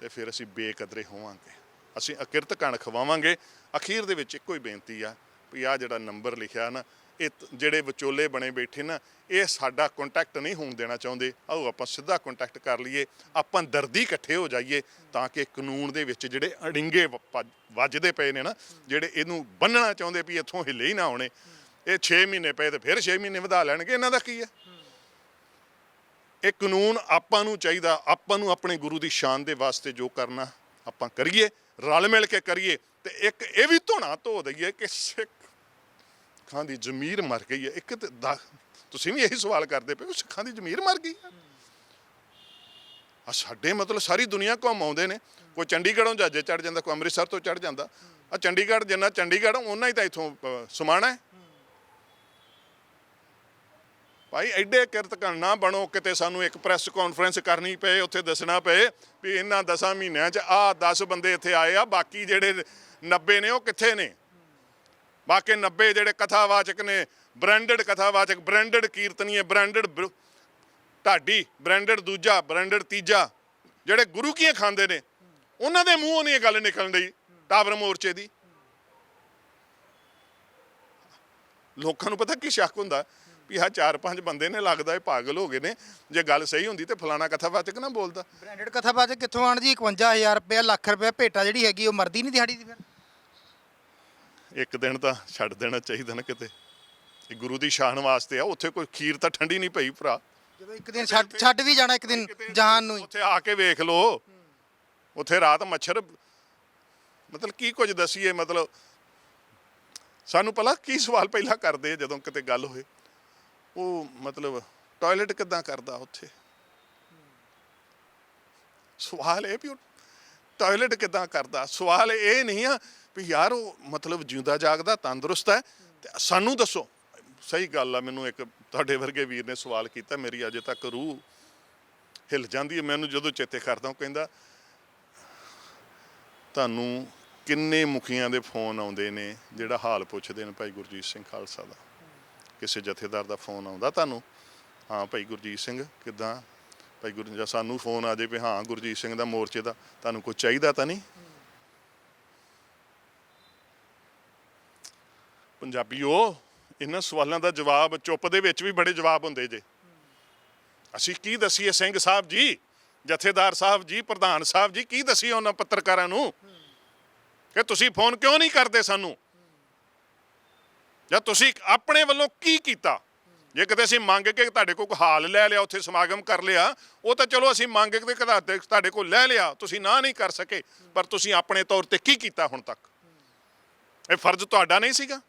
ਤੇ ਫਿਰ ਅਸੀਂ ਬੇਕਦਰੇ ਹੋਵਾਂਗੇ। ਅਸੀਂ ਅਕਿਰਤ ਕਣ ਖਵਾਵਾਂਗੇ ਅਖੀਰ ਦੇ ਵਿੱਚ ਇੱਕੋ ਹੀ ਬੇਨਤੀ ਆ ਵੀ ਆ ਜਿਹੜਾ ਨੰਬਰ ਲਿਖਿਆ ਨਾ ਇਹ ਜਿਹੜੇ ਵਿਚੋਲੇ ਬਣੇ ਬੈਠੇ ਨਾ, ਇਹ ਸਾਡਾ ਕੰਟੈਕਟ ਨਹੀਂ ਹੋਣ ਦੇਣਾ ਚਾਹੁੰਦੇ। ਆਓ ਆਪਾਂ ਸਿੱਧਾ ਕੰਟੈਕਟ ਕਰ ਲਈਏ, ਆਪਾਂ ਦਰਦੀ ਇਕੱਠੇ ਹੋ ਜਾਈਏ ਤਾਂ ਕਿ ਕਾਨੂੰਨ ਦੇ ਵਿੱਚ ਜਿਹੜੇ ਅੜਿੰਗੇ ਵ- ਵੱਜਦੇ ਪਏ ਨੇ ਨਾ, ਜਿਹੜੇ ਇਹਨੂੰ ਬੰਨਣਾ ਚਾਹੁੰਦੇ ਵੀ ਇੱਥੋਂ ਹਿੱਲੇ ਹੀ ਨਾ ਆਉਣੇ, ਇਹ 6 ਮਹੀਨੇ ਪਏ ਤੇ ਫਿਰ 6 ਮਹੀਨੇ ਵਧਾ ਲੈਣਗੇ, ਇਹਨਾਂ ਦਾ ਕੀ ਹੈ? ਇਹ ਕਾਨੂੰਨ ਆਪਾਂ ਨੂੰ ਚਾਹੀਦਾ, ਆਪਾਂ ਨੂੰ ਆਪਣੇ ਗੁਰੂ ਦੀ ਸ਼ਾਨ ਦੇ ਵਾਸਤੇ ਜੋ ਕਰਨਾ, ਆਪਾਂ ਕਰੀਏ, ਰਲ ਮਿਲ ਕੇ ਕਰੀਏ ਤੇ ਇੱਕ ਇਹ ਵੀ ਧੋਣਾ ਧੋ ਦਈਏ ਕਿ ਸਿੱਖ ਸਿੱਖਾਂ ਦੀ ਜ਼ਮੀਰ ਮਰ ਗਈ ਹੈ। ਇੱਕ ਤੇ ਤੁਸੀਂ ਵੀ ਇਹੀ ਸਵਾਲ ਕਰਦੇ ਪਏ ਹੋ, ਸਿੱਖਾਂ ਦੀ ਜ਼ਮੀਰ ਮਰ ਗਈ ਹੈ। ਆ ਸਾਡੇ ਮਤਲਬ ਸਾਰੀ ਦੁਨੀਆ ਘੁੰਮ ਆਉਂਦੇ ਨੇ। ਕੋਈ ਚੰਡੀਗੜ੍ਹੋਂ ਜਹਾਜ਼ੇ ਚੜ ਜਾਂਦਾ, ਕੋਈ ਅੰਮ੍ਰਿਤਸਰ ਤੋਂ ਚੜ ਜਾਂਦਾ। ਆ ਚੰਡੀਗੜ੍ਹ ਜਿੰਨਾ ਚੰਡੀਗੜ੍ਹ ਉਹਨਾਂ ਹੀ ਤਾਂ ਇਥੋਂ ਸਮਾਣਾ ਹੈ। ਭਾਈ, ਐਡੇ ਕਿਰਤ ਨਾ ਬਣੋ। ਕਿਤੇ ਸਾਨੂੰ ਇੱਕ ਪ੍ਰੈਸ ਕਾਨਫਰੰਸ ਕਰਨੀ ਪਏ, ਉੱਥੇ ਦੱਸਣਾ ਪਏ ਵੀ ਇਹਨਾਂ 10 ਮਹੀਨਿਆਂ 'ਚ ਆਹ 10 ਬੰਦੇ ਇੱਥੇ ਆਏ ਆ। ਬਾਕੀ ਜਿਹੜੇ 90 ਨੇ, ਉਹ ਕਿੱਥੇ ਨੇ? ਬਾਕੀ 90 ਜਿਹੜੇ ਕਥਾਵਾਚਕ ਨੇ ਬ੍ਰਾਂਡਡ ਕਥਾਵਾਚਕ ਬ੍ਰਾਂਡਡ ਕੀਰਤਨੀਏ ਬ੍ਰਾਂਡਡ ਢਾਡੀ ਬ੍ਰਾਂਡਡ ਦੂਜਾ ਬ੍ਰਾਂਡਡ ਤੀਜਾ, ਜਿਹੜੇ ਗੁਰੂ ਕੀਆਂ ਖਾਂਦੇ ਨੇ, ਉਹਨਾਂ ਦੇ ਮੂੰਹੋਂ ਨਹੀਂ ਇਹ ਗੱਲ ਨਿਕਲਣ ਡਈ, ਟਾਵਰ ਮੋਰਚੇ ਦੀ। ਲੋਕਾਂ ਨੂੰ ਪਤਾ ਕੀ ਸ਼ੱਕ ਹੁੰਦਾ? ਵੀ ਆਹ ਚਾਰ ਪੰਜ ਬੰਦੇ ਨੇ ਲੱਗਦਾ ਇਹ ਪਾਗਲ ਹੋ ਗਏ ਨੇ, ਜੇ ਗੱਲ ਸਹੀ ਹੁੰਦੀ ਤੇ ਫਲਾਣਾ ਕਥਾਵਾਚਕ ਨਾ ਬੋਲਦਾ। ਬ੍ਰਾਂਡਡ ਕਥਾਵਾਚਕ ਕਿੱਥੋਂ ਆਣ ਜੀ? 51000 ਰੁਪਏ ਲੱਖ ਰੁਪਏ ਭੇਟਾ ਜਿਹੜੀ ਹੈਗੀ, ਉਹ ਮਰਦੀ ਨਹੀਂ ਦਿਹਾੜੀ ਦੀ ਫਿਰ? ਇੱਕ ਦਿਨ ਤਾਂ ਛੱਡ ਦੇਣਾ ਚਾਹੀਦਾ ਨਾ ਕਿਤੇ। ਇਹ ਗੁਰੂ ਦੀ ਸ਼ਾਨ ਵਾਸਤੇ ਆ ਉੱਥੇ ਕੋਈ ਖੀਰ ਤਾਂ ਠੰਡੀ ਨਹੀਂ ਪਈ ਭਰਾ। ਜਦੋਂ ਇੱਕ ਦਿਨ ਛੱਡ ਛੱਡ ਵੀ ਜਾਣਾ ਇੱਕ ਦਿਨ ਜਹਾਨ ਨੂੰ ਹੀ। ਉੱਥੇ ਆ ਕੇ ਵੇਖ ਲਓ ਉੱਥੇ ਰਾਤ ਮੱਛਰ ਮਤਲਬ ਕੀ ਕੁਝ ਦਸੀਏ ਮਤਲਬ ਸਾਨੂੰ ਪਹਿਲਾਂ ਕੀ ਸਵਾਲ ਪਹਿਲਾਂ ਕਰਦੇ ਆ ਜਦੋਂ ਕਿਤੇ ਗੱਲ ਹੋਏ। ਉਹ ਮਤਲਬ ਟਾਇਲਟ ਕਿੱਦਾਂ ਕਰਦਾ ਉੱਥੇ? ਸਵਾਲ ਇਹ ਵੀ ਟਾਇਲਟ ਕਿੱਦਾਂ ਕਰਦਾ? ਸਵਾਲ ਇਹ ਨਹੀਂ ਆ ਵੀ ਯਾਰ ਉਹ ਮਤਲਬ ਜਿਉਂਦਾ ਜਾਗਦਾ, ਤੰਦਰੁਸਤ ਹੈ। ਤੇ ਸਾਨੂੰ ਦੱਸੋ। ਸਹੀ ਗੱਲ ਆ, ਮੈਨੂੰ ਇੱਕ ਤੁਹਾਡੇ ਵਰਗੇ ਵੀਰ ਨੇ ਸਵਾਲ ਕੀਤਾ, ਮੇਰੀ ਅਜੇ ਤੱਕ ਰੂਹ ਹਿੱਲ ਜਾਂਦੀ ਹੈ। ਮੈਨੂੰ ਜਦੋਂ ਚੇਤੇ ਕਰਦਾ ਉਹ ਕਹਿੰਦਾ, ਤੁਹਾਨੂੰ ਕਿੰਨੇ ਮੁਖੀਆਂ ਦੇ ਫੋਨ ਆਉਂਦੇ ਨੇ? ਜਿਹੜਾ ਹਾਲ ਪੁੱਛਦੇ ਨੇ ਭਾਈ ਗੁਰਜੀਤ ਸਿੰਘ ਖਾਲਸਾ ਦਾ। ਕਿਸੇ ਜਥੇਦਾਰ ਦਾ ਫੋਨ ਆਉਂਦਾ ਤੁਹਾਨੂੰ? ਹਾਂ ਭਾਈ ਗੁਰਜੀਤ ਸਿੰਘ, ਕਿਦਾਂ? ਭਾਈ ਗੁਰੂ ਜਾਂ ਸਾਨੂੰ ਫੋਨ ਆ ਜੇ ਵੀ ਹਾਂ ਗੁਰਜੀਤ ਸਿੰਘ ਦਾ ਮੋਰਚੇ ਦਾ, ਤੁਹਾਨੂੰ ਕੁਝ ਚਾਹੀਦਾ ਤਾਂ ਨਹੀਂ? ਪੰਜਾਬੀਓ, ਇਹਨਾਂ ਸਵਾਲਾਂ ਦਾ ਜਵਾਬ ਚੁੱਪ ਦੇ ਵਿੱਚ ਵੀ ਬੜੇ ਜਵਾਬ ਹੁੰਦੇ ਜੇ। ਅਸੀਂ ਕੀ ਦਸੀਏ ਸਿੰਘ ਸਾਹਿਬ ਜੀ, ਜਥੇਦਾਰ ਸਾਹਿਬ ਜੀ, ਪ੍ਰਧਾਨ ਸਾਹਿਬ ਜੀ, ਕੀ ਦਸੀਏ ਉਹਨਾਂ ਪੱਤਰਕਾਰਾਂ ਨੂੰ? ਕਿ ਤੁਸੀਂ ਫੋਨ ਕਿਉਂ ਨਹੀਂ ਕਰਦੇ ਸਾਨੂੰ? ਜਾਂ ਤੁਸੀਂ ਆਪਣੇ ਵੱਲੋਂ ਕੀ ਕੀਤਾ? ਜੇ ਕਿਤੇ ਅਸੀਂ ਮੰਗ ਕੇ ਤੁਹਾਡੇ ਕੋਲ ਕੋਈ ਹਾਲ ਲੈ ਲਿਆ, ਉੱਥੇ ਸਮਾਗਮ ਕਰ ਲਿਆ, ਉਹ ਤਾਂ ਚਲੋ ਅਸੀਂ ਮੰਗ ਕੇ ਕਦਾ ਤੁਹਾਡੇ ਕੋਲ ਲੈ ਲਿਆ, ਤੁਸੀਂ ਨਾ ਨਹੀਂ ਕਰ ਸਕੇ, ਪਰ ਤੁਸੀਂ ਆਪਣੇ ਤੌਰ ਤੇ ਕੀ ਕੀਤਾ ਹੁਣ ਤੱਕ? ਇਹ ਫਰਜ਼ ਤੁਹਾਡਾ ਨਹੀਂ ਸੀਗਾ?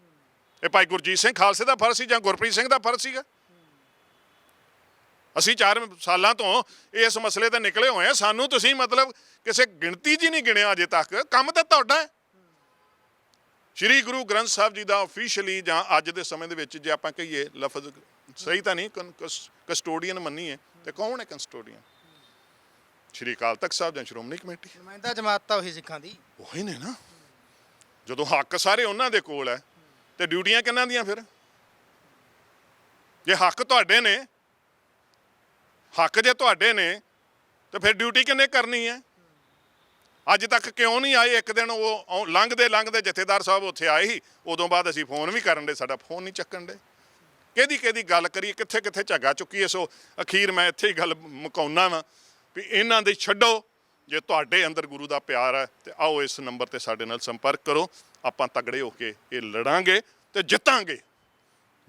ਇਹ ਭਾਈ ਗੁਰਜੀਤ ਸਿੰਘ ਖਾਲਸੇ ਦਾ ਫਰਜ਼ ਸੀ ਜਾਂ ਗੁਰਪ੍ਰੀਤ ਸਿੰਘ ਦਾ ਫਰਜ਼ ਸੀਗਾ? ਅਸੀਂ 4 ਸਾਲਾਂ ਤੋਂ ਇਸ ਮਸਲੇ ਤੇ ਨਿਕਲੇ ਹੋਏ ਆ ਸਾਨੂੰ ਤੁਸੀਂ ਮਤਲਬ ਕਿਸੇ ਗਿਣਤੀ 'ਚ ਹੀ ਨਹੀਂ ਗਿਣਿਆ ਅਜੇ ਤੱਕ। ਕੰਮ ਤਾਂ ਤੁਹਾਡਾ ਹੈ। ਸ਼੍ਰੀ ਗੁਰੂ ਗ੍ਰੰਥ ਸਾਹਿਬ ਜੀ ਦਾ ਅਫੀਸ਼ੀਅਲੀ ਜਾਂ ਅੱਜ ਦੇ ਸਮੇਂ ਦੇ ਵਿੱਚ ਜੇ ਆਪਾਂ ਕਹੀਏ ਲਫ਼ਜ਼ ਸਹੀ ਤਾਂ ਨਹੀਂ ਕਸਟੋਡੀਅਨ ਮੰਨੀਏ ਤੇ ਕੌਣ ਹੈ ਕਸਟੋਡੀਅਨ? ਸ਼੍ਰੀ ਅਕਾਲ ਤਖਤ ਸਾਹਿਬ ਜਾਂ ਸ਼੍ਰੋਮਣੀ ਕਮੇਟੀ? ਨੁਮਾਇੰਦਾ ਜਮਾਤ ਤਾਂ ਉਹੀ ਸਿੱਖਾਂ ਦੀ। ਉਹੀ ਨੇ ਨਾ। ਜਦੋਂ ਹੱਕ ਸਾਰੇ ਉਹਨਾਂ ਦੇ ਕੋਲ ਹੈ ਤੇ ਡਿਊਟੀਆਂ ਕਿਹਨਾਂ ਦੀਆਂ ਫਿਰ? ਜੇ ਹੱਕ ਤੁਹਾਡੇ ਨੇ ਹੱਕ ਜੇ ਤੁਹਾਡੇ ਨੇ ਤੇ ਫਿਰ ਡਿਊਟੀ ਕਿੰਨੇ ਕਰਨੀ ਹੈ? ਅੱਜ ਤੱਕ ਕਿਉਂ ਨਹੀਂ ਆਏ? ਇੱਕ ਦਿਨ ਉਹ ਲੰਘਦੇ ਲੰਘਦੇ ਜਥੇਦਾਰ ਸਾਹਿਬ ਉੱਥੇ ਆਏ ਸੀ ਉਦੋਂ ਬਾਅਦ ਅਸੀਂ ਫੋਨ ਵੀ ਕਰਨ ਦੇ ਸਾਡਾ ਫੋਨ ਨਹੀਂ ਚੱਕਣ ਦੇ। ਕਿਹਦੀ ਕਿਹਦੀ ਗੱਲ ਕਰੀਏ, ਕਿੱਥੇ ਕਿੱਥੇ ਝੱਗਾ ਚੁੱਕੀਏ, ਸੋ ਅਖੀਰ ਮੈਂ ਇੱਥੇ ਹੀ ਗੱਲ ਮੁਕਾਉਣਾ ਵਾਂ ਵੀ ਇਹਨਾਂ ਦੇ ਛੱਡੋ, ਜੇ ਤੁਹਾਡੇ ਅੰਦਰ ਗੁਰੂ ਦਾ ਪਿਆਰ ਹੈ, ਤੇ ਆਓ ਇਸ ਨੰਬਰ ਤੇ ਸਾਡੇ ਨਾਲ ਸੰਪਰਕ ਕਰੋ, ਆਪਾਂ ਤਗੜੇ ਹੋ ਕੇ ਇਹ ਲੜਾਂਗੇ ਤੇ ਜਿੱਤਾਂਗੇ।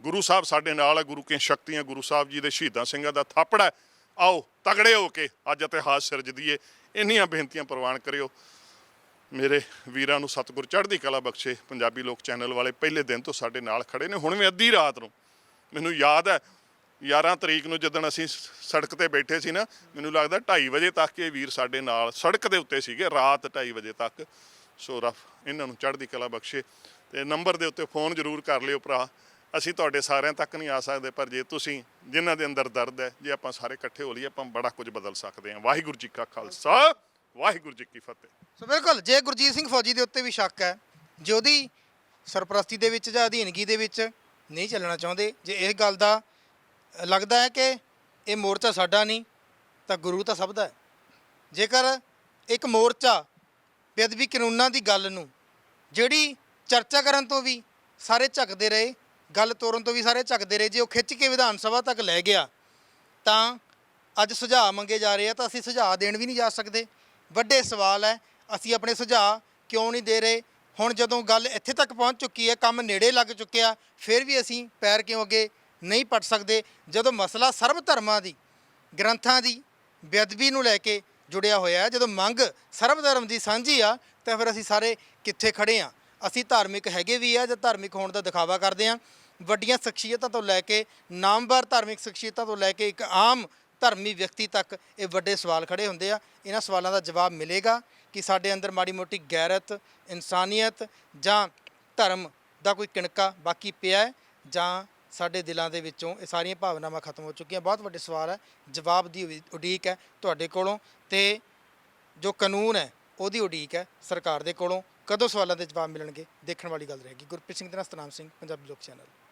ਗੁਰੂ ਸਾਹਿਬ ਸਾਡੇ ਨਾਲ ਹੈ ਗੁਰੂ ਕੇ ਸ਼ਕਤੀਆਂ, ਗੁਰੂ ਸਾਹਿਬ ਜੀ ਦੇ ਸ਼ਹੀਦਾਂ ਸਿੰਘਾਂ ਦਾ ਥਾਪੜਾ ਹੈ। ਆਓ, ਤਗੜੇ ਹੋ ਕੇ ਅੱਜ ਇਤਿਹਾਸ ਸਿਰਜ ਦਈਏ ਇੰਨੀਆਂ ਬੇਨਤੀਆਂ ਪ੍ਰਵਾਨ ਕਰਿਓ। ਮੇਰੇ ਵੀਰਾਂ ਨੂੰ ਸਤਿਗੁਰ ਚੜ੍ਹਦੀ ਕਲਾ ਬਖਸ਼ੇ, ਪੰਜਾਬੀ ਲੋਕ ਚੈਨਲ ਵਾਲੇ ਪਹਿਲੇ ਦਿਨ ਤੋਂ ਸਾਡੇ ਨਾਲ ਖੜੇ ਨੇ, ਹੁਣ ਵੀ ਅੱਧੀ ਰਾਤ ਨੂੰ। ਮੈਨੂੰ ਯਾਦ ਹੈ 11 ਤਰੀਕ ਨੂੰ ਜਦੋਂ ਅਸੀਂ ਸੜਕ ਤੇ ਬੈਠੇ ਸੀ ਨਾ, ਮੈਨੂੰ ਲੱਗਦਾ 2:30 ਵਜੇ ਤੱਕ ਇਹ ਵੀਰ ਸਾਡੇ ਨਾਲ ਸੜਕ ਦੇ ਉੱਤੇ ਸੀਗੇ, ਰਾਤ 2:30 ਵਜੇ ਤੱਕ। ਸੋ ਰਫ, ਇਹਨਾਂ ਨੂੰ ਚੜ੍ਹਦੀ ਕਲਾ ਬਖਸ਼ੇ। ਤੇ ਨੰਬਰ ਦੇ ਉੱਤੇ ਫੋਨ ਜ਼ਰੂਰ ਕਰ ਲਿਓ ਭਰਾ। ਅਸੀਂ ਤੁਹਾਡੇ ਸਾਰਿਆਂ ਤੱਕ ਨਹੀਂ ਆ ਸਕਦੇ, ਪਰ ਜੇ ਤੁਸੀਂ, ਜਿਨ੍ਹਾਂ ਦੇ ਅੰਦਰ ਦਰਦ ਹੈ, ਜੇ ਆਪਾਂ ਸਾਰੇ ਇਕੱਠੇ ਹੋ ਲਈਏ, ਆਪਾਂ ਬੜਾ ਕੁਝ ਬਦਲ ਸਕਦੇ ਹਾਂ। ਵਾਹਿਗੁਰੂ ਜੀ ਕਾ ਖਾਲਸਾ, ਵਾਹਿਗੁਰੂ ਜੀ ਕੀ ਫਤਿਹ। ਸੋ ਬਿਲਕੁਲ, ਜੇ ਗੁਰਜੀਤ ਸਿੰਘ ਫੌਜੀ ਦੇ ਉੱਤੇ ਵੀ ਸ਼ੱਕ ਹੈ ਜੇ ਉਹਦੀ ਸਰਪ੍ਰਸਤੀ ਦੇ ਵਿੱਚ ਜਾਂ ਅਧੀਨਗੀ ਦੇ ਵਿੱਚ ਨਹੀਂ ਚੱਲਣਾ ਚਾਹੁੰਦੇ। ਜੇ ਇਸ ਗੱਲ ਦਾ ਲੱਗਦਾ ਹੈ ਕਿ ਇਹ ਮੋਰਚਾ ਸਾਡਾ ਨਹੀਂ, ਤਾਂ ਗੁਰੂ ਤਾਂ ਸਭ ਦਾ ਹੈ। ਜੇਕਰ ਇੱਕ ਮੋਰਚਾ ਬੇਅਦਬੀ ਕਾਨੂੰਨਾਂ ਦੀ ਗੱਲ ਨੂੰ ਜਿਹੜੀ ਚਰਚਾ ਕਰਨ ਤੋਂ ਵੀ ਸਾਰੇ ਝੱਕਦੇ ਰਹੇ, ਗੱਲ ਤੋਰਨ ਤੋਂ ਵੀ ਸਾਰੇ ਝੱਕਦੇ ਰਹੇ, ਜੇ ਉਹ ਖਿੱਚ ਕੇ ਵਿਧਾਨ ਸਭਾ ਤੱਕ ਲੈ ਗਿਆ, ਤਾਂ ਅੱਜ ਸੁਝਾਅ ਮੰਗੇ ਜਾ ਰਹੇ ਆ, ਤਾਂ ਅਸੀਂ ਸੁਝਾਅ ਦੇਣ ਵੀ ਨਹੀਂ ਜਾ ਸਕਦੇ। ਵੱਡੇ ਸਵਾਲ ਹੈ, ਅਸੀਂ ਆਪਣੇ ਸੁਝਾਅ ਕਿਉਂ ਨਹੀਂ ਦੇ ਰਹੇ? ਹੁਣ ਜਦੋਂ ਗੱਲ ਇੱਥੇ ਤੱਕ ਪਹੁੰਚ ਚੁੱਕੀ ਹੈ, ਕੰਮ ਨੇੜੇ ਲੱਗ ਚੁੱਕਿਆ, ਫਿਰ ਵੀ ਅਸੀਂ ਪੈਰ ਕਿਉਂ ਅੱਗੇ ਨਹੀਂ ਪੱਟ ਸਕਦੇ? ਜਦੋਂ ਮਸਲਾ ਸਰਬ ਧਰਮਾਂ ਦੀ, ਗ੍ਰੰਥਾਂ ਦੀ, ਬੇਅਦਬੀ ਨੂੰ ਲੈ ਕੇ ਜੁੜਿਆ ਹੋਇਆ ਹੈ, ਜਦੋਂ ਮੰਗ ਸਰਬ ਧਰਮ ਦੀ ਸਾਂਝੀ ਆ, ਤਾਂ ਫਿਰ ਅਸੀਂ ਸਾਰੇ ਕਿੱਥੇ ਖੜੇ ਆ ਅਸੀਂ ਧਾਰਮਿਕ ਹੈਗੇ ਵੀ ਆ ਜਾਂ ਧਾਰਮਿਕ ਹੋਣ ਦਾ ਦਿਖਾਵਾ ਕਰਦੇ ਆ ਵੱਡੀਆਂ ਸ਼ਖਸੀਅਤਾਂ ਤੋਂ ਲੈ ਕੇ ਨਾਮਵਰ ਧਾਰਮਿਕ ਸ਼ਖਸੀਅਤਾਂ ਤੋਂ ਲੈ ਕੇ ਇੱਕ ਆਮ ਧਰਮੀ ਵਿਅਕਤੀ ਤੱਕ ਇਹ ਵੱਡੇ ਸਵਾਲ ਖੜੇ ਹੁੰਦੇ ਆ। ਇਹਨਾਂ ਸਵਾਲਾਂ ਦਾ ਜਵਾਬ ਮਿਲੇਗਾ। ਕਿ ਸਾਡੇ ਅੰਦਰ ਮਾੜੀ ਮੋਟੀ ਗੈਰਤ, ਇਨਸਾਨੀਅਤ ਜਾਂ ਧਰਮ ਦਾ ਕੋਈ ਕਿਣਕਾ ਬਾਕੀ ਪਿਆ ਹੈ, ਜਾਂ ਸਾਡੇ ਦਿਲਾਂ ਦੇ ਵਿੱਚੋਂ ਇਹ ਸਾਰੀਆਂ ਭਾਵਨਾਵਾਂ ਖਤਮ ਹੋ ਚੁੱਕੀਆਂ। ਬਹੁਤ ਵੱਡੇ ਸਵਾਲ ਹੈ, ਜਵਾਬ ਦੀ ਉਡੀ- ਉਡੀਕ ਹੈ ਤੁਹਾਡੇ ਕੋਲੋਂ ਤੇ ਜੋ ਕਾਨੂੰਨ ਹੈ, ਉਹਦੀ ਉਡੀਕ ਹੈ ਸਰਕਾਰ ਦੇ ਕੋਲੋਂ। ਕਦੋਂ ਸਵਾਲਾਂ ਦੇ ਜਵਾਬ ਮਿਲਣਗੇ? ਦੇਖਣ ਵਾਲੀ ਗੱਲ ਰਹੇਗੀ। ਗੁਰਪ੍ਰੀਤ ਸਿੰਘ ਦੇ ਨਾਲ ਸਤਨਾਮ ਸਿੰਘ, ਪੰਜਾਬੀ ਲੋਕ ਚੈਨਲ।